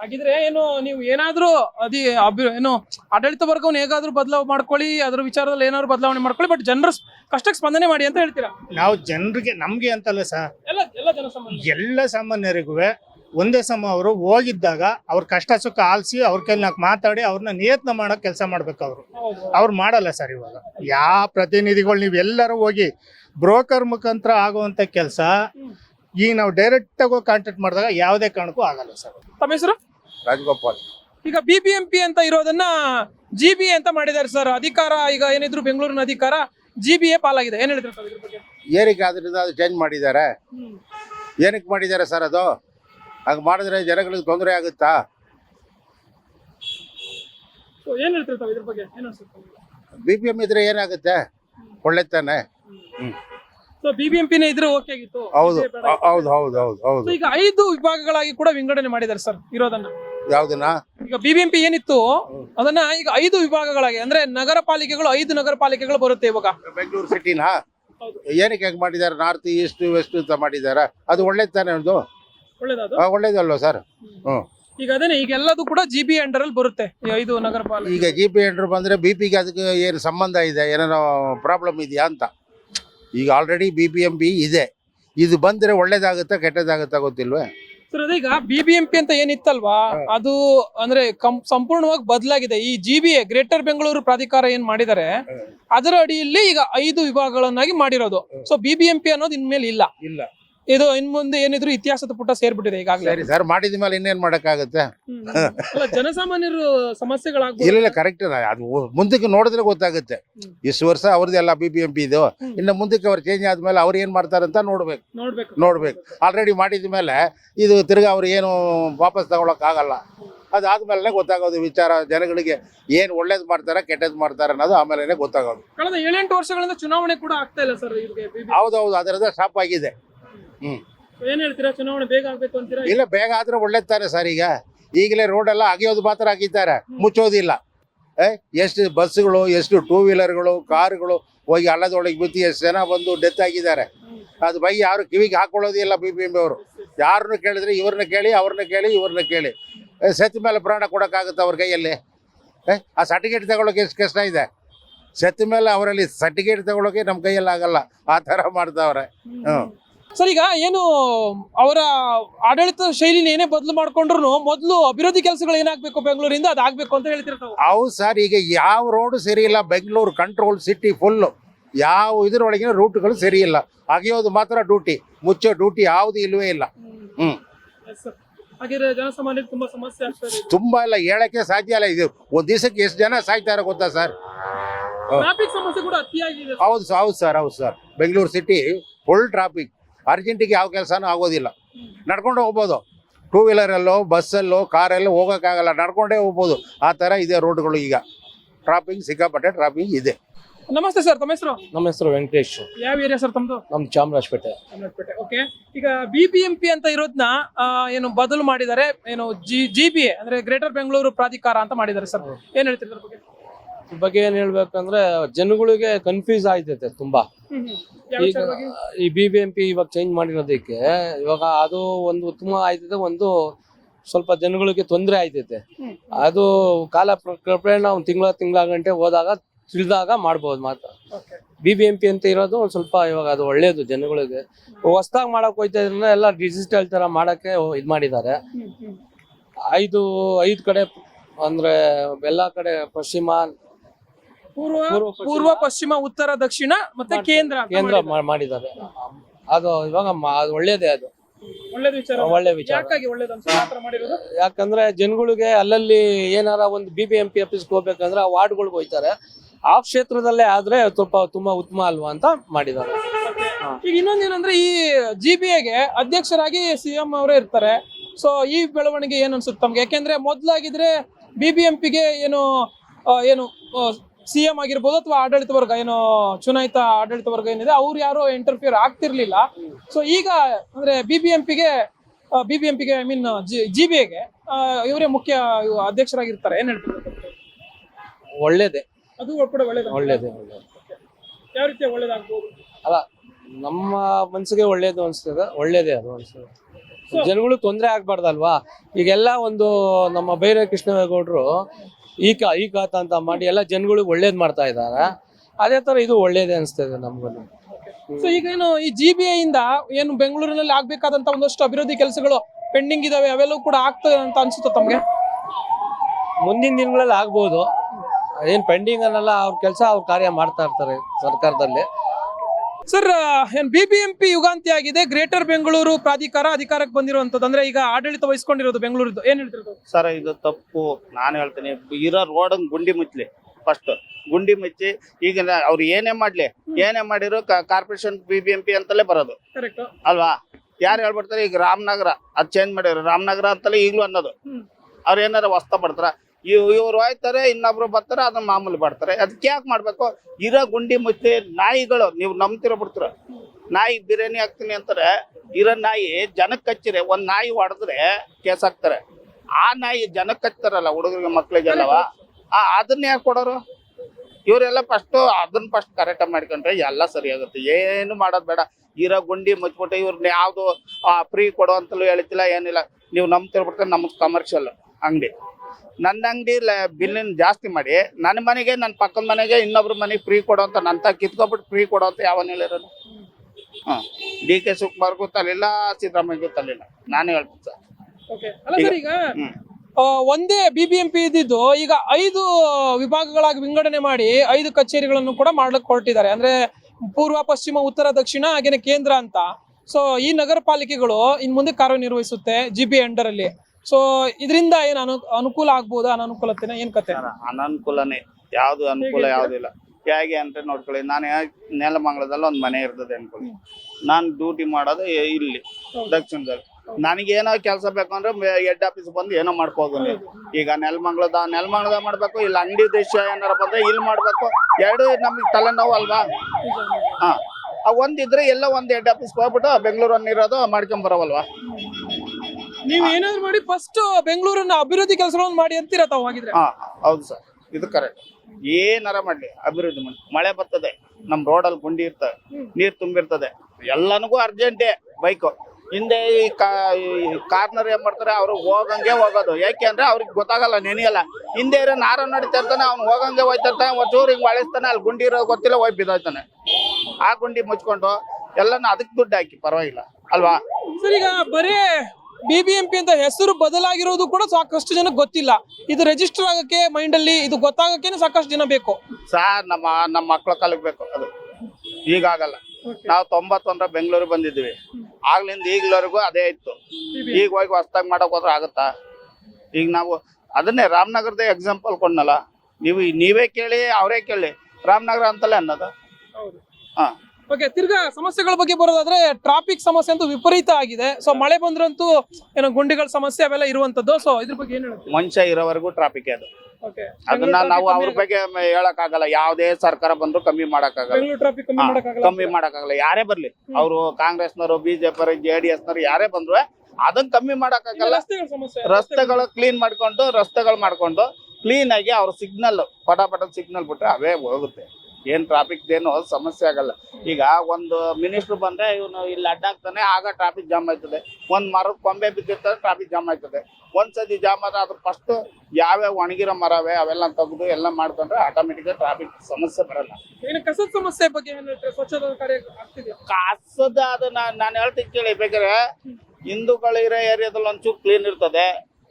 ಹಾಗಿದ್ರೆ ಏನು ನೀವು ಏನಾದ್ರೂ ಅದಿ ಅಭಿ ಏನು ಆಡಳಿತ ವರ್ಗವನ್ನು ಹೇಗಾದ್ರೂ ಬದಲಾವ್ ಮಾಡ್ಕೊಳ್ಳಿ ಅದ್ರ ವಿಚಾರದಲ್ಲಿ ಏನಾದ್ರು ಬದಲಾವಣೆ ಮಾಡ್ಕೊಳ್ಳಿ ಬಟ್ ಜನರ ಕಷ್ಟಕ್ಕೆ ಸ್ಪಂದನೆ ಮಾಡಿ ಅಂತ ಹೇಳ್ತೀರಾ? ನಾವು ಜನರಿಗೆ ನಮ್ಗೆ ಅಂತಲ್ಲ ಸರ್. ಎಲ್ಲ ಎಲ್ಲ ಜನಸಾಮಾನ್ಯ ಎಲ್ಲ ಸಾಮಾನ್ಯರಿಗೂ ಒಂದೇ ಸಮ ಅವರು ಹೋಗಿದ್ದಾಗ ಅವ್ರ ಕಷ್ಟ ಸುಖ ಆಲಿಸಿ ಅವ್ರ ಕೈಲಿ ನಾಲ್ಕು ಮಾತಾಡಿ ಅವ್ರನ್ನ ನಿಯತ್ನ ಮಾಡೋ ಕೆಲಸ ಮಾಡ್ಬೇಕು ಅವರು. ಅವ್ರು ಮಾಡಲ್ಲ ಸರ್ ಇವಾಗ. ಯಾವ ಪ್ರತಿನಿಧಿಗಳು ನೀವೆಲ್ಲರೂ ಹೋಗಿ ಬ್ರೋಕರ್ ಮುಖಾಂತರ ಆಗುವಂಥ ಕೆಲಸ ಈಗ ನಾವು ಡೈರೆಕ್ಟ್ ಆಗಿ ಕಾಂಟ್ಯಾಕ್ಟ್ ಮಾಡಿದಾಗ ಯಾವುದೇ ಕಾರಣಕ್ಕೂ ಆಗಲ್ಲ ಸರ್. ತಮ್ಮ ಹೆಸರು? ರಾಜಗೋಪಾಲ್. ಈಗ ಬಿ ಬಿ ಎಂ ಪಿ ಅಂತ ಇರೋದನ್ನ ಜಿ ಬಿ ಅಂತ ಮಾಡಿದ್ದಾರೆ ಸರ್. ಅಧಿಕಾರ ಈಗ ಏನಿದ್ರು ಬೆಂಗಳೂರಿನ ಅಧಿಕಾರ ಜಿ ಬಿ ಎ ಪಾಲಾಗಿದೆ. ಏನ್ ಹೇಳಿದ್ರು ಸರ್ ಇದ್ರ ಬಗ್ಗೆ? ಏನಕ್ಕೆ ಆದ್ರಿಂದ ಅದು ಚೇಂಜ್ ಮಾಡಿದ್ದಾರೆ? ಏನಕ್ಕೆ ಮಾಡಿದ್ದಾರೆ ಸರ್ ಅದು? ಹಾಗೆ ಮಾಡಿದ್ರೆ ಜನಗಳಿಗೆ ತೊಂದರೆ ಆಗುತ್ತಾ? So, ಏನ್ ಹೇಳ್ತೀರಾ ತಾವು ಇದ್ರ ಬಗ್ಗೆ? ಏನ್ ಅನ್ಸುತ್ತೆ? ಬಿ ಪಿ ಎಂ ಇದ್ರೆ ಏನಾಗುತ್ತೆ? ಒಳ್ಳೆ ತಾನೆ ಸೊ ಬಿ ಬಿ ಇದ್ರೆ ಓಕೆ ಆಗಿತ್ತು. ಹೌದು. ಬೇಡ. ಹೌದು ಹೌದು ಹೌದು So, ಹೌದು ಈಗ ಐದು ವಿಭಾಗಗಳಾಗಿ ಕೂಡ ವಿಂಗಡಣೆ ಮಾಡಿದ್ದಾರೆ ಸರ್ ಇರೋದನ್ನ. ಯಾವ್ದನ್ನ? ಈಗ ಬಿಬಿಎಂಪಿ ಏನಿತ್ತು ಅದನ್ನ ಈಗ ಐದು ವಿಭಾಗಗಳಾಗಿ ಅಂದ್ರೆ ನಗರ ಪಾಲಿಕೆಗಳು ಐದು ನಗರ ಪಾಲಿಕೆಗಳು ಬರುತ್ತೆ ಇವಾಗ. ಬೆಂಗಳೂರು ಸಿಟಿನ? ಹೌದು. ಏನಕ್ಕೆ ಹೆಂಗ್ ಮಾಡಿದ್ದಾರೆ? ನಾರ್ತ್ ಈಸ್ಟ್ ವೆಸ್ಟ್ ಅಂತ ಮಾಡಿದ್ದಾರೆ? ಅದು ಒಳ್ಳೇದು ತಾನೆ ಒಂದು ಒಳ್ಳೇದಲ್ವಾ ಆ, ಒಳ್ಳೇದಲ್ವ ಸರ್? ಹ್ಞೂ ಈಗ ಅದೇನೆ ಈಗ ಎಲ್ಲದೂ ಕೂಡ ಜಿ ಬಿ ಅಂಡರ್ ಅಲ್ಲಿ ಬರುತ್ತೆ ಈ ಐದು ನಗರ ಪಾಲಿಕೆ ಈಗ ಜಿ ಬಿ ಅಂಡರ್ ಬಂದ್ರೆ ಬಿ ಪಿಗೆ ಅದಕ್ಕೆ ಏನು ಸಂಬಂಧ ಇದೆ? ಏನೇನೋ ಪ್ರಾಬ್ಲಮ್ ಇದೆಯಾ ಅಂತ? ಈಗ already B B M B ಇದೆ. ಇದು ಬಂದ್ರೆ ಒಳ್ಳೇದಾಗುತ್ತಾ ಕೆಟ್ಟದಾಗುತ್ತಾ ಗೊತ್ತಿಲ್ವೇ? ಸರ್ ಅದೇ ಈಗ ಬಿಬಿಎಂಪಿ ಅಂತ ಏನಿತ್ತಲ್ವಾ ಅದು ಅಂದ್ರೆ ಕಂ ಸಂಪೂರ್ಣವಾಗಿ ಬದಲಾಗಿದೆ. ಈ G B A greater Bengaluru ಪ್ರಾಧಿಕಾರ ಏನ್ ಮಾಡಿದರೆ ಅದರ ಅಡಿಯಲ್ಲಿ ಈಗ ಐದು ವಿಭಾಗಗಳನ್ನಾಗಿ ಮಾಡಿರೋದು. ಸೊ ಬಿಬಿಎಂಪಿ ಅನ್ನೋದು ಇನ್ಮೇಲೆ ಇಲ್ಲ. ಇಲ್ಲ. ಇದು ಇನ್ ಮುಂದೆ ಏನಿದ್ರು ಇತಿಹಾಸದ ಪುಟ ಸೇರ್ಬಿಟ್ಟಿದೆ ಈಗಾಗಲೇ. ಸರಿ ಸರ್ ಮಾಡಿದ ಮೇಲೆ ಇನ್ನೇನ್ ಮಾಡಕ್ಕಾಗುತ್ತೆ? ಅಲ್ಲ ಜನಸಾಮಾನ್ಯರು ಸಮಸ್ಯೆಗಳಾಗ ಇಲ್ಲ ಇಲ್ಲ ಕರೆಕ್ಟ್ ಅದು ಮುಂದಕ್ಕೆ ನೋಡಿದ್ರೆ ಗೊತ್ತಾಗುತ್ತೆ. ಇಷ್ಟು ವರ್ಷ ಅವ್ರದ್ದು ಎಲ್ಲ ಬಿ ಬಿ ಎಂ ಪಿ ಇದು. ಇನ್ನು ಮುಂದಕ್ಕೆ ಅವ್ರು ಚೇಂಜ್ ಆದ್ಮೇಲೆ ಅವ್ರು ಏನು ಮಾಡ್ತಾರಂತ ನೋಡ್ಬೇಕು. ನೋಡ್ಬೇಕು. ನೋಡ್ಬೇಕು. ಆಲ್ರೆಡಿ ಮಾಡಿದ ಮೇಲೆ ಇದು ತಿರ್ಗಾ ಅವ್ರು ಏನು ವಾಪಸ್ ತಗೊಳಕ್ಕಾಗಲ್ಲ. ಅದಾದ್ಮೇಲೆ ಗೊತ್ತಾಗೋದು ವಿಚಾರ. ಜನಗಳಿಗೆ ಏನ್ ಒಳ್ಳೇದ್ ಮಾಡ್ತಾರ ಕೆಟ್ಟದ್ ಮಾಡ್ತಾರ ಅನ್ನೋದು ಆಮೇಲೆ ಗೊತ್ತಾಗೋದು. ಕಳೆದ ಏಳೆಂಟು ವರ್ಷಗಳಿಂದ ಚುನಾವಣೆ ಕೂಡ ಆಗ್ತಾ ಇಲ್ಲ ಸರ್. ಹೌದೌದು ಅದರದ ಸ್ಟಾಪ್ ಆಗಿದೆ. ಏನ್ ಹೇಳ್ತೀರಾ? ಚುನಾವಣೆ ಬೇಗ ಆಗ್ಬೇಕು ಅಂತೀರಾ? ಇಲ್ಲ ಬೇಗ ಆದ್ರೆ ಒಳ್ಳೇದ್ ತಾನೆ ಸರ್ ಈಗ. ಈಗಲೇ ರೋಡ್ ಎಲ್ಲ ಅಗಿಯೋದು ಮಾತ್ರ ಆಗಿದ್ದಾರೆ ಮುಚ್ಚೋದಿಲ್ಲ. ಎಷ್ಟು ಬಸ್ಗಳು ಎಷ್ಟು ಟೂ ವೀಲರ್ಗಳು ಕಾರುಗಳು ಹೋಗಿ ಹಳ್ಳದೊಳಗೆ ಬಿದ್ದು ಎಷ್ಟು ಜನ ಬಂದು ಡೆತ್ ಆಗಿದ್ದಾರೆ. ಅದು ಬೈ ಯಾರು ಕಿವಿಗೆ ಹಾಕೊಳ್ಳೋದಿಲ್ಲ ಬಿ ಬಿ ಎಂ ಅವರು. ಯಾರನ್ನು ಕೇಳಿದ್ರೆ ಇವ್ರನ್ನ ಕೇಳಿ ಅವ್ರನ್ನ ಕೇಳಿ ಇವ್ರನ್ನ ಕೇಳಿ. ಸತ್ತ ಮೇಲೆ ಪ್ರಾಣ ಕೊಡೋಕ್ಕಾಗುತ್ತೆ ಅವ್ರ ಕೈಯಲ್ಲಿ? ಆ ಸರ್ಟಿಫಿಕೇಟ್ ತಗೊಳ್ಳೋಕೆ ಎಷ್ಟು ಕಷ್ಟ ಇದೆ? ಸತ್ತ ಮೇಲೆ ಅವರಲ್ಲಿ ಸರ್ಟಿಫಿಕೇಟ್ ತಗೊಳ್ಳೋಕೆ ನಮ್ಮ ಕೈಯಲ್ಲಿ ಆಗಲ್ಲ. ಆ ಥರ ಮಾಡ್ತಾವ್ರೆ. ಹ್ಞೂ ಸರ್ ಈಗ ಏನು ಅವರ ಆಡಳಿತ ಶೈಲಿನ ಏನೇ ಬದಲು ಮಾಡ್ಕೊಂಡ್ರು ಮೊದಲು ಅಭಿವೃದ್ಧಿ ಕೆಲಸಗಳು ಏನಾಗಬೇಕು ಬೆಂಗಳೂರಿಂದ ಆಗಬೇಕು ಅಂತ ಹೇಳ್ತಿರ್ತಾವೆ ತಾವು ಹೌದು ಸರ್ ಈಗ ಯಾವ ರೋಡು ಸರಿ ಇಲ್ಲ ಬೆಂಗಳೂರು ಕಂಟ್ರೋಲ್ ಸಿಟಿ ಫುಲ್ಲು ಯಾವ ಇದರೊಳಗಿನ ರೂಟ್ಗಳು ಸರಿ ಇಲ್ಲ. ಅಗೆಯೋದು ಮಾತ್ರ ಡ್ಯೂಟಿ ಮುಚ್ಚೋ ಡ್ಯೂಟಿ ಯಾವುದು ಇಲ್ಲವೇ ಇಲ್ಲ. ಹ್ಮ್. ಜನಸಾಮಾನ್ಯರಿಗೆ ತುಂಬಾ ಸಮಸ್ಯೆ ಆಗ್ತದೆ ತುಂಬಾ ಇಲ್ಲ ಹೇಳಕ್ಕೆ ಸಾಧ್ಯ ಇಲ್ಲ ಇದು ಒಂದ್ ದಿವಸಕ್ಕೆ ಎಷ್ಟು ಜನ ಸಾಯ್ತಾರೆ ಗೊತ್ತಾ ಸರ್? ಟ್ರಾಫಿಕ್ ಸಮಸ್ಯೆ ಕೂಡ ಅತಿಯಾಗಿದೆ. ಹೌದು ಹೌದು ಸರ್ ಹೌದು sir. Bengaluru city full traffic ಅರ್ಜೆಂಟಿಗೆ ಯಾವ ಕೆಲಸನೂ ಆಗೋದಿಲ್ಲ. ನಡ್ಕೊಂಡು ಹೋಗ್ಬೋದು. ಟೂ ವೀಲರಲ್ಲೋ ಬಸ್ಸಲ್ಲೋ ಕಾರಲ್ಲೋ ಹೋಗೋಕ್ಕಾಗಲ್ಲ. ನಡ್ಕೊಂಡೇ ಹೋಗ್ಬೋದು. ಆ ಥರ ಇದೆ ರೋಡ್ಗಳು ಈಗ. ಟ್ರಾಫಿಕ್ ಸಿಕ್ಕಾಪಟ್ಟೆ ಟ್ರಾಫಿಕ್ ಇದೆ. ನಮಸ್ತೆ ಸರ್ ತಮ್ಮ ಹೆಸರು? ನಮ್ಮ ಹೆಸರು ವೆಂಕಟೇಶ್. ಯಾವ ಏರಿಯಾ ಸರ್ ತಮ್ಮದು ನಮ್ ಚಾಮರಾಜಪೇಟೆ. ಚಾಮರಾಜಪೇಟೆ. ಓಕೆ ಈಗ ಬಿಬಿಎಂಪಿ ಅಂತ ಇರೋದನ್ನ ಏನು ಬದಲು ಮಾಡಿದ್ದಾರೆ? ಏನು ಜಿ ಜಿ ಬಿ ಎ ಅಂದ್ರೆ ಗ್ರೇಟರ್ ಬೆಂಗಳೂರು ಪ್ರಾಧಿಕಾರ ಅಂತ ಮಾಡಿದ್ದಾರೆ ಸರ್. ಏನ್ ಹೇಳ್ತೀರಿ ಬಗ್ಗೆ? ಬಗ್ಗೆ ಏನ್ ಹೇಳ್ಬೇಕಂದ್ರೆ ಜನಗಳಿಗೆ ಕನ್ಫ್ಯೂಸ್ ಆಯ್ತೈತೆ ತುಂಬಾ. ಈಗ ಈ ಬಿ ಬಿ ಎಂ ಪಿ ಇವಾಗ ಚೇಂಜ್ ಮಾಡಿರೋದಕ್ಕೆ ಇವಾಗ ಅದು ಒಂದು ಉತ್ತಮ ಆಯ್ತೈತೆ ಒಂದು ಸ್ವಲ್ಪ ಜನಗಳಿಗೆ ತೊಂದರೆ ಆಯ್ತೈತೆ. ಅದು ಕಾಲ ಪ್ರಕ್ರಿಯೆ ಕ್ರಮೇಣ ಒಂದು ತಿಂಗಳ ತಿಂಗಳ ಗಂಟೆ ಹೋದಾಗ ತಿಳಿದಾಗ ಮಾಡ್ಬೋದು ಮಾತ್ರ. ಬಿ ಬಿ ಎಂ ಪಿ ಅಂತ ಇರೋದು ಒಂದ್ ಸ್ವಲ್ಪ ಇವಾಗ ಅದು ಒಳ್ಳೇದು ಜನಗಳಿಗೆ. ಹೊಸ್ದಾಗ್ ಮಾಡಕ್ ಹೋಯ್ತಾ ಇದ್ರೆ ಎಲ್ಲ ಡಿಜಿಟಲ್ ತರ ಮಾಡಕ್ಕೆ ಇದ್ ಮಾಡಿದ್ದಾರೆ. ಐದು ಐದು ಕಡೆ ಅಂದ್ರೆ ಎಲ್ಲಾ ಕಡೆ ಪಶ್ಚಿಮ ಪೂರ್ವ ಪೂರ್ವ, ಪಶ್ಚಿಮ, ಉತ್ತರ ದಕ್ಷಿಣ ಮತ್ತೆ ಕೇಂದ್ರ ಅಂತ ಕೇಂದ್ರ ಮಾಡಿದ್ದಾರೆ. ಮಾ- ಮಾಡಿದ್ದಾರೆ. ಅದು ಇವಾಗ ಮ- ಅದು ಒಳ್ಳೇದೇ ಅದು. ಒಳ್ಳೇದು ವಿಚಾರ. ಒಳ್ಳೆ ವಿಚಾರ. ಯಾಕಾಗಿ ಒಳ್ಳೇದು ಅನ್ಸುತ್ತೆ ಆತರ ಮಾಡಿರೋದು? ಯಾಕಂದ್ರೆ ಜನಗಳಿಗೆ ಅಲ್ಲಲ್ಲಿ ಏನಾರ ಒಂದು ಬಿ ಬಿ ಎಂ ಪಿ ಆಫೀಸ್ಗೆ ಹೋಗ್ಬೇಕಂದ್ರೆ ಆ ವಾರ್ಡ್ಗಳಿಗೆ ಹೋಗ್ತಾರೆ. ಆ ಕ್ಷೇತ್ರದಲ್ಲೇ ಆದ್ರೆ ಸ್ವಲ್ಪ ತುಂಬಾ ಉತ್ತಮ ಅಲ್ವಾ ಅಂತ ಮಾಡಿದ್ದಾರೆ. ಈಗ ಇನ್ನೊಂದೇನಂದ್ರೆ ಈ ಜಿ ಬಿ ಎಗೆ ಅಧ್ಯಕ್ಷರಾಗಿ ಸಿಎಂ ಅವರೇ ಇರ್ತಾರೆ. ಸೊ ಈ ಬೆಳವಣಿಗೆ ಏನ್ ಅನ್ಸುತ್ತೆ ತಮ್ಗೆ? ಯಾಕೆಂದ್ರೆ ಮೊದ್ಲಾಗಿದ್ರೆ ಬಿ ಬಿ ಎಂ ಪಿಗೆ ಏನು ಆ, ಏನು ಸಿಎಂ ಆಗಿರ್ಬೋದು ಅಥವಾ ಆಡಳಿತ ವರ್ಗ ಏನು ಚುನಾಯಿತ ಆಡಳಿತ ವರ್ಗ ಏನಿದೆ ಅವ್ರು ಯಾರು ಇಂಟರ್ಫಿಯರ್ ಆಗ್ತಿರ್ಲಿಲ್ಲ. ಸೊ ಈಗ ಅಂದ್ರೆ ಬಿ ಬಿ ಎಂ ಪಿಗೆ ಬಿ ಬಿ ಎಂ ಪಿಗೆ ಐ ಮೀನ್ ಜಿ ಬಿ ಎಗೆ ಇವರೇ ಮುಖ್ಯ ಅಧ್ಯಕ್ಷರಾಗಿರ್ತಾರೆ. ಏನ್ ಹೇಳ್ತಾರೆ? ಒಳ್ಳೇದೇ. ಅದು ಕೂಡ ಒಳ್ಳೇದು ಒಳ್ಳೇದೇ ಯಾವ ರೀತಿ ಒಳ್ಳೇದಾಗ್ಬೋದು? ಅಲ್ಲ ನಮ್ಮ ಮನ್ಸಿಗೆ ಒಳ್ಳೇದು ಅನ್ಸ್ತದೆ ಒಳ್ಳೇದೇ ಅದು ಅನ್ಸ್ತದೆ. ಜನಗಳು ತೊಂದರೆ ಆಗ್ಬಾರ್ದಲ್ವಾ? ಈಗೆಲ್ಲ ಒಂದು ನಮ್ಮ ಬೈರ ಕೃಷ್ಣೇಗೌಡರು ಈ ಕಾ, ಈ ಅಂತ ಮಾಡಿ ಎಲ್ಲ ಜನಗಳಿಗೆ ಒಳ್ಳೇದ್ ಮಾಡ್ತಾ ಇದ್ದಾರೆ ಅದೇ ತರ ಇದು ಒಳ್ಳೇದೇ ಅನಿಸ್ತದೆ ನಮಗೂ ಸೊ ಈಗ ಏನು, ಈ ಜಿ ಬಿ ಇಂದ ಏನು ಬೆಂಗಳೂರಿನಲ್ಲಿ ಆಗ್ಬೇಕಾದಂತ ಒಂದಷ್ಟು ಅಭಿವೃದ್ಧಿ ಕೆಲಸಗಳು ಪೆಂಡಿಂಗ್ ಇದಾವೆ, ಅವೆಲ್ಲವೂ ಕೂಡ ಆಗ್ತದೆ ಅಂತ ಅನ್ಸುತ್ತೆ ತಮ್ಗೆ? ಮುಂದಿನ ದಿನಗಳಲ್ಲಿ ಆಗ್ಬೋದು. ಏನು ಪೆಂಡಿಂಗ್ ಅನ್ನಲ್ಲ, ಅವ್ರ ಕೆಲಸ ಅವ್ರ ಕಾರ್ಯ ಮಾಡ್ತಾ ಇರ್ತಾರೆ ಸರ್ಕಾರದಲ್ಲಿ. ಸರ್ ಏನ್ ಬಿ ಬಿ ಎಂ ಪಿ ಯುಗಾಂತಿ ಆಗಿದೆ. ಗ್ರೇಟರ್ ಬೆಂಗಳೂರು ಪ್ರಾಧಿಕಾರ ಅಧಿಕಾರಕ್ಕೆ ಬಂದಿರುವಂತದ್ದು ಅಂದ್ರೆ ಈಗ ಆಡಳಿತ ವಹಿಸ್ಕೊಂಡಿರೋದು ಬೆಂಗಳೂರಿದ್ದು. ಏನ್ ಹೇಳ್ತಿರೋದು? ಸರ್ ಇದು ತಪ್ಪು. ನಾನು ಹೇಳ್ತೀನಿ. ಇರೋ ರೋಡ್ ಗುಂಡಿ ಮುಚ್ಚಲಿ ಫಸ್ಟ್ ಗುಂಡಿ ಮುಚ್ಚಿ ಈಗ ಅವ್ರು ಏನೇ ಮಾಡ್ಲಿ ಏನೇ ಮಾಡಿರೋ corporation B B M P ಅಂತಲೇ ಬರೋದು. ಕರೆಕ್ಟ್ ಅಲ್ವಾ? ಯಾರು ಹೇಳ್ಬಿಡ್ತಾರೆ? ಈಗ ರಾಮನಗರ. ಅದ್ ಚೇಂಜ್ ಮಾಡ್ಯಾರ ರಾಮನಗರ ಅಂತಲೇ ಈಗಲೂ ಅನ್ನೋದು. ಅವ್ರು ಏನಾರ ವಸ್ತಾ ಪಡ್ತಾರ ಇವ್ ಇವ್ರು ಹೋಯ್ತಾರೆ, ಇನ್ನೊಬ್ರು ಬರ್ತಾರೆ, ಅದನ್ನ ಮಾಮೂಲಿ ಮಾಡ್ತಾರೆ. ಅದಕ್ಕೆ ಯಾಕೆ ಮಾಡ್ಬೇಕು? ಇರೋ ಗುಂಡಿ ಮುಚ್ಚಿ ನಾಯಿಗಳು, ನೀವು ನಂಬ್ತಿರೋ ಬಿಡ್ತೀರ? ನಾಯಿ ಬಿರಿಯಾನಿ ಹಾಕ್ತೀನಿ ಅಂತಾರೆ. ಇರೋ ನಾಯಿ ಜನಕ್ಕೆ ಕಚ್ಚಿರೆ ಒಂದು ನಾಯಿ ಹೊಡೆದ್ರೆ ಕೇಸ್ ಹಾಕ್ತಾರೆ. ಆ ನಾಯಿ ಜನಕ್ಕೆ ಕಚ್ತಾರಲ್ಲ ಹುಡುಗರಿಗೆ ಮಕ್ಳಿಗೆಲ್ಲವ ಆ, ಅದನ್ನ ಯಾಕೆ ಕೊಡೋರು? ಇವರೆಲ್ಲ ಫಸ್ಟ್ ಅದನ್ನ ಫಸ್ಟ್ ಕರೆಕ್ಟಾಗಿ ಮಾಡ್ಕೊಂಡ್ರೆ ಎಲ್ಲ ಸರಿಯಾಗುತ್ತೆ. ಏನು ಮಾಡೋದು ಬೇಡ. ಇರೋ ಗುಂಡಿ ಮುಚ್ಬಿಟ್ಟು ಇವ್ರನ್ನ ಯಾವುದು ಫ್ರೀ ಕೊಡೋ ಅಂತಲೂ ಹೇಳ್ತಿಲ್ಲ, ಏನಿಲ್ಲ. ನೀವು ನಂಬ್ತಿರ್ಬಿಡ್ತಾರೆ ನಮ್ಗೆ ಕಮರ್ಷಿಯಲ್ ಅಂಗಡಿ. ನನ್ನ ಅಂಗಡಿ ಬಿಲ್ಲಿನ ಜಾಸ್ತಿ ಮಾಡಿ ನನ್ನ ಮನೆಗೆ ನನ್ನ ಪಕ್ಕದ ಮನೆಗೆ ಇನ್ನೊಬ್ರ ಮನೆಗೆ ಫ್ರೀ ಕೊಡೋ ಅಂತ ನಂತ ಕಿತ್ಕೊಬಿಟ್ಟು ಫ್ರೀ ಕೊಡೋ ಅಂತ ಯಾವನ್ ಹೇಳಿರೋದು? ಹಾಂ ಡಿ ಕೆ ಶಿವಕುಮಾರ್ಗೂ ತಲಿಲ್ಲ ಸಿದ್ದರಾಮಯ್ಯಗೂ ತಲಿಲ್ಲ. ನಾನು ಹೇಳ್ತೀನಿ ಸರ್. ಈಗ ಒಂದೇ ಬಿ ಬಿ ಎಂ ಪಿ ಇದ್ದಿದ್ದು ಈಗ ಐದು ವಿಭಾಗಗಳಾಗಿ ವಿಂಗಡಣೆ ಮಾಡಿ ಐದು ಕಚೇರಿಗಳನ್ನು ಕೂಡ ಮಾಡ್ಲಿಕ್ಕೆ ಹೊರಟಿದ್ದಾರೆ. ಅಂದ್ರೆ ಪೂರ್ವ ಪಶ್ಚಿಮ ಉತ್ತರ ದಕ್ಷಿಣ ಹಾಗೇನೆ ಕೇಂದ್ರ ಅಂತ. ಸೊ ಈ ನಗರ ಪಾಲಿಕೆಗಳು ಇನ್ ಮುಂದೆ ಕಾರ್ಯನಿರ್ವಹಿಸುತ್ತೆ ಜಿ ಬಿ ಅಂಡರ್ ಅಲ್ಲಿ ಸೊ ಇದರಿಂದ ಏನ್ ಅನು ಅನುಕೂಲ ಆಗ್ಬೋದಾ? ಅನಾನುಕೂಲತೆನ ಏನ್ ಕತೆ? ಅನನುಕೂಲನೇ. ಯಾವ್ದು ಅನುಕೂಲ ಯಾವ್ದಿಲ್ಲ. ಹೇಗೆ ಅಂತ ನೋಡ್ಕೊಳ್ಳಿ ನಾನು ನೆಲಮಂಗಲದಲ್ಲಿ ಒಂದು ಮನೆ ಇರ್ತದೆ ಅನ್ಕೊಳ್ಳಿ. ನಾನು ಡ್ಯೂಟಿ ಮಾಡೋದು ಇಲ್ಲಿ ದಕ್ಷಿಣದಲ್ಲಿ. ನನಗೇನೋ ಕೆಲಸ ಬೇಕು ಅಂದ್ರೆ ಹೆಡ್ ಆಫೀಸ್ ಬಂದು ಏನೋ ಮಾಡ್ಕೋದು ನೀವು. ಈಗ ನೆಲಮಂಗಲದ ನೆಲಮಂಗಲದ ಮಾಡ್ಬೇಕು ಇಲ್ಲ ಅಂಡಿ ದೇಶ ಏನಾರ ಬಂದ್ರೆ ಇಲ್ಲಿ ಮಾಡ್ಬೇಕು. ಎರಡು ನಮಗೆ ತಲೆನೋವು ಅಲ್ವಾ? ಹಾ. ಒಂದಿದ್ರೆ ಎಲ್ಲ ಒಂದ್ ಹೆಡ್ ಆಫೀಸ್ ಹೋಗ್ಬಿಟ್ಟು ಬೆಂಗಳೂರು ಇರೋದು ಮಾಡ್ಕೊಂಡ್ ಬರವಲ್ವಾ? ನೀವ್ ಏನಾದ್ರು ಮಾಡಿ ಫಸ್ಟ್ ಬೆಂಗಳೂರನ್ನ ಅಭಿವೃದ್ಧಿ ಕೆಲಸಗಳನ್ನು ಮಾಡಿ ಅಂತೀರ ತಾವು ಹಾಗಿದ್ರೆ? ಹಾ ಹೌದು ಸರ್. ಇದು ಕರೆಕ್ಟ್ ಏನಾರ ಮಾಡ್ಲಿ ಅಭಿವೃದ್ಧಿ ಮಾಡಿ. ಮಳೆ ಬರ್ತದೆ ನಮ್ ಅಲ್ಲಿ ಗುಂಡಿ ಇರ್ತದೆ ನೀರ್ ತುಂಬಿರ್ತದೆ ಎಲ್ಲನಗೂ ಅರ್ಜೆಂಟೇ ಬೈಕ್ ಹಿಂದೆ ಈ ಕಾರ್ನರ್ ಏನ್ ಮಾಡ್ತಾರೆ ಅವ್ರು ಹೋಗಂಗೆ ಹೋಗೋದು. ಯಾಕೆ ಅಂದ್ರೆ ಅವ್ರಿಗೆ ಗೊತ್ತಾಗಲ್ಲ ನೆನೆಯಲ್ಲ. ಹಿಂದೆ ಇರೋ ನಾರ ನಡೀತಾ ಇರ್ತಾನೆ ಅವ್ನು ಹೋಗಂಗೆ ಹೋಯ್ತಾ ಇರ್ತಾನೆ ಒಂಚೂರು ಹಿಂಗ್ ಅಲ್ಲಿ ಗುಂಡಿ ಇರೋದು ಗೊತ್ತಿಲ್ಲ ಹೋಗಿ ಬಿದ್ದೋಯ್ತಾನೆ. ಆ ಗುಂಡಿ ಮುಚ್ಕೊಂಡು ಎಲ್ಲನ ಅದಕ್ಕೆ ದುಡ್ಡು ಹಾಕಿ ಪರವಾಗಿಲ್ಲ. ಅಲ್ವಾ? ಸರ್ ಈಗ ಬರೇ ಬಿ ಬಿ ಎಂ ಪಿ ಅಂತ ಹೆಸರು ಬದಲಾಗಿರೋದು ಕೂಡ ಸಾಕಷ್ಟು ಜನಕ್ಕೆ ಗೊತ್ತಿಲ್ಲ. ಇದು ರಿಜಿಸ್ಟರ್ ಆಗಕ್ಕೆ ಮೈಂಡ್ ಅಲ್ಲಿ ಇದು ಗೊತ್ತಾಗಕ್ಕೆ ಸಾಕಷ್ಟು ಜನ ಬೇಕು. ಸರ್ ನಮ್ಮ ನಮ್ಮ ಮಕ್ಕಳ ಕಲಗಬೇಕು ಅದು. ಈಗಾಗಲ್ಲ. ನಾವು ತೊಂಬತ್ತೊಂದರ ಬೆಂಗಳೂರು ಬಂದಿದ್ವಿ ಆಗ್ಲಿಂದ ಈಗ್ಲವರೆಗೂ ಅದೇ ಇತ್ತು. ಈಗ ಹೋಗಿ ಹೊಸ್ದಾಗ್ ಮಾಡಕ್ ಹೋದ್ರೆ ಆಗುತ್ತಾ? ಈಗ ನಾವು ಅದನ್ನೇ ರಾಮನಗರದ ಎಕ್ಸಾಂಪಲ್ ಕೊಡ್ನಲ್ಲ ನೀವು ನೀವೇ ಕೇಳಿ ಅವರೇ ಕೇಳಿ. ರಾಮನಗರ ಅಂತಲೇ ಅನ್ನೋದು. ಹೌದು. ಹಾ. ಓಕೆ ತಿರ್ಗಾ ಸಮಸ್ಯೆಗಳ ಬಗ್ಗೆ ಬರೋದಾದ್ರೆ ಟ್ರಾಫಿಕ್ ಸಮಸ್ಯೆ ಅಂತೂ ವಿಪರೀತ ಆಗಿದೆ. ಸೊ ಮಳೆ ಬಂದ್ರಂತೂ ಏನೋ ಗುಂಡಿಗಳ ಸಮಸ್ಯೆ ಅವೆಲ್ಲ ಇರುವಂತದ್ದು. ಸೊ ಇದ್ರ ಬಗ್ಗೆ ಏನ್ ಹೇಳುತ್ತೆ ಮನುಷ್ಯ ಇರೋವರೆಗೂ ಟ್ರಾಫಿಕ್ ಅದು. ಅದನ್ನ ನಾವು ಅವ್ರ ಬಗ್ಗೆ ಹೇಳಕ್ ಆಗಲ್ಲ ಯಾವ್ದೇ ಸರ್ಕಾರ ಬಂದ್ರು ಕಮ್ಮಿ ಮಾಡಕ್ ಆಗಲ್ಲ ಕಮ್ಮಿ ಮಾಡಕ್ ಆಗಲ್ಲ ಯಾರೇ ಬರ್ಲಿ ಅವರು ಕಾಂಗ್ರೆಸ್ನವರು ಬಿಜೆಪಿ ಜೆ ಡಿ ಎಸ್ನವರು ಯಾರೇ ಬಂದ್ರು ಅದನ್ನ ಕಮ್ಮಿ ಮಾಡಕ್ ಮಾಡಕ್ಕಾಗಲ್ಲ ರಸ್ತೆಗಳ ಸಮಸ್ಯೆ ರಸ್ತೆಗಳು. ಕ್ಲೀನ್ ಮಾಡ್ಕೊಂಡು ರಸ್ತೆಗಳು ಮಾಡ್ಕೊಂಡು ಕ್ಲೀನ್ ಆಗಿ ಅವ್ರ ಸಿಗ್ನಲ್ ಪಟ ಪಟ ಸಿಗ್ನಲ್ ಬಿಟ್ರೆ ಅವೇ ಹೋಗುತ್ತೆ. ಏನ್ ಟ್ರಾಫಿಕ್ ಏನು ಸಮಸ್ಯೆ ಆಗಲ್ಲ. ಈಗ ಒಂದು ಮಿನಿಸ್ಟರ್ ಬಂದ್ರೆ ಇವನು ಇಲ್ಲಿ ಅಡ್ಡಾಗ್ತಾನೆ ಆಗ ಟ್ರಾಫಿಕ್ ಜಾಮ್ ಆಯ್ತದೆ. ಒಂದ್ ಮರದ ಕೊಂಬೆ ಬಿದ್ದಿರ್ತದೆ ಟ್ರಾಫಿಕ್ ಜಾಮ್ ಆಯ್ತದೆ. ಒಂದ್ಸತಿ ಜಾಮ್ ಆದ್ರೆ ಅದ್ರ ಫಸ್ಟ್ ಯಾವ್ಯಾವ ಒಣಗಿರೋ ಮರವೇ ಅವೆಲ್ಲ ತೆಗೆದು ಎಲ್ಲ ಮಾಡ್ಕೊಂಡ್ರೆ ಆಟೋಮೆಟಿಕ್ ಟ್ರಾಫಿಕ್ ಸಮಸ್ಯೆ ಬರಲ್ಲ. ಕಸದ ಸಮಸ್ಯೆ ಬಗ್ಗೆ ಕಸದ ಹೇಳ್ತಾರೆ? ಸ್ವಚ್ಛತಾ ಕಾರ್ಯ ಆಗ್ತಿದೆಯಾ? ಕಾಸದ ಅದನ್ನ ನಾನು ಹೇಳ್ತೀನಿ ಕೇಳಿ ಬೇಕಾದ್ರೆ ಹಿಂದೂಗಳಿರೋ ಏರಿಯಾದಲ್ಲಿ ಒಂಚೂರು ಕ್ಲೀನ್ ಇರ್ತದೆ.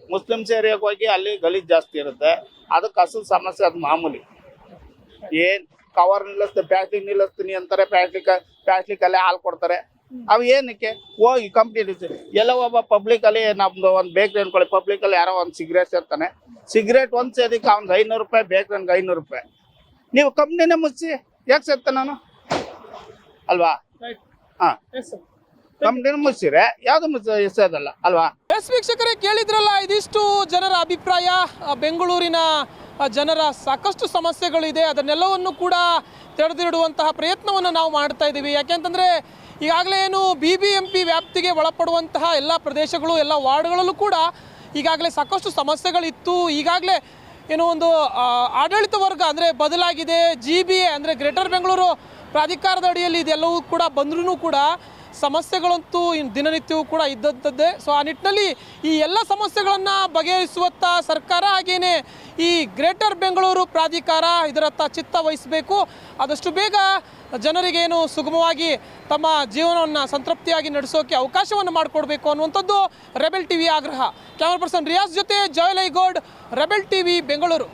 ಮುಸ್ಲಿಮ್ಸ್ ಏರಿಯಾಗೆ ಹೋಗಿ ಅಲ್ಲಿ ಗಲೀಜ್ ಜಾಸ್ತಿ ಇರುತ್ತೆ. ಅದು ಕಸದ ಸಮಸ್ಯೆ ಅದು ಮಾಮೂಲಿ. ಏನ್? ಕವರ್ ನಿಲ್ಲಿಸ್ತೀನಿ ಪ್ಲಾಸ್ಟಿಕ್ ನಿಲ್ಲಿಸ್ತೀನಿ ಅಂತಾರೆ ಪ್ಲಾಸ್ಟಿಕ್ ಪ್ಲಾಸ್ಟಿಕ್ ಅಲ್ಲೇ ಹಾಲು ಕೊಡ್ತಾರೆ. ಅವು ಏನಕ್ಕೆ? ಹೋಗಿ ಕಂಪ್ನಿ ಎಲ್ಲ ಒಬ್ಬ ಪಬ್ಲಿಕ್ ಅಲ್ಲಿ ನಮ್ದು ಒಂದು ಬೇಕ್ರಿ ಅನ್ಕೊಳ್ಳಿ ಪಬ್ಲಿಕಲ್ಲಿ ಯಾರೋ ಒಂದು ಸಿಗರೇಟ್ ಸೇರ್ತಾನೆ ಸಿಗರೇಟ್ ಒಂದು ಸೇದಿ ಅವ್ನಿಗೆ ಐನೂರು ರೂಪಾಯಿ ಬೇಕ್ರನ್ಗೆ ಐನೂರು ರೂಪಾಯಿ. ನೀವು ಕಂಪ್ನಿನೇ ಮುಚ್ಚಿ, ಯಾಕೆ ಸೇರ್ತಾನೆ ನಾನು? ಅಲ್ವಾ? ಹಾಂ. ಮುಚ್ಚಿರೆ, ಯಾವುದು ಅಲ್ವಾ? ಎಸ್ ವೀಕ್ಷಕರೇ, ಕೇಳಿದ್ರಲ್ಲ, ಇದಿಷ್ಟು ಜನರ ಅಭಿಪ್ರಾಯ ಬೆಂಗಳೂರಿನ ಜನರ ಸಾಕಷ್ಟು ಸಮಸ್ಯೆಗಳಿದೆ. ಅದನ್ನೆಲ್ಲವನ್ನು ಕೂಡ ತೆರೆದಿಡುವಂತಹ ಪ್ರಯತ್ನವನ್ನು ನಾವು ಮಾಡ್ತಾ ಇದ್ದೀವಿ. ಯಾಕೆಂತಂದರೆ ಈಗಾಗಲೇ ಏನು ಬಿ ಬಿ ಎಂ ಪಿ ವ್ಯಾಪ್ತಿಗೆ ಒಳಪಡುವಂತಹ ಎಲ್ಲ ಪ್ರದೇಶಗಳು, ಎಲ್ಲ ವಾರ್ಡ್ಗಳಲ್ಲೂ ಕೂಡ ಈಗಾಗಲೇ ಸಾಕಷ್ಟು ಸಮಸ್ಯೆಗಳಿತ್ತು. ಈಗಾಗಲೇ ಏನೋ ಒಂದು ಆಡಳಿತ ವರ್ಗ ಅಂದರೆ ಬದಲಾಗಿದೆ. ಜಿ ಬಿ ಎ ಅಂದರೆ ಗ್ರೇಟರ್ ಬೆಂಗಳೂರು ಪ್ರಾಧಿಕಾರದ ಅಡಿಯಲ್ಲಿ ಇದೆಲ್ಲವೂ ಕೂಡ ಬಂದ್ರೂ ಕೂಡ ಸಮಸ್ಯೆಗಳಂತೂ ದಿನನಿತ್ಯವೂ ಕೂಡ ಇದ್ದಂಥದ್ದೇ ಸೊ ಆ ನಿಟ್ಟಿನಲ್ಲಿ ಈ ಎಲ್ಲ ಸಮಸ್ಯೆಗಳನ್ನು ಬಗೆಹರಿಸುವತ್ತ ಸರ್ಕಾರ ಹಾಗೇನೆ ಈ ಗ್ರೇಟರ್ ಬೆಂಗಳೂರು ಪ್ರಾಧಿಕಾರ ಇದರತ್ತ ಚಿತ್ತ ವಹಿಸಬೇಕು. ಆದಷ್ಟು ಬೇಗ ಜನರಿಗೇನು ಸುಗಮವಾಗಿ ತಮ್ಮ ಜೀವನವನ್ನು ಸಂತೃಪ್ತಿಯಾಗಿ ನಡೆಸೋಕೆ ಅವಕಾಶವನ್ನು ಮಾಡಿಕೊಡ್ಬೇಕು ಅನ್ನುವಂಥದ್ದು ರೆಬೆಲ್ ಟಿವಿ ಆಗ್ರಹ. ಕ್ಯಾಮರಾ ಪರ್ಸನ್ ರಿಯಾಜ್ ಜೊತೆ ಜಯಲೈಗೌಡ್, ರೆಬೆಲ್ ಟಿವಿ ಬೆಂಗಳೂರು.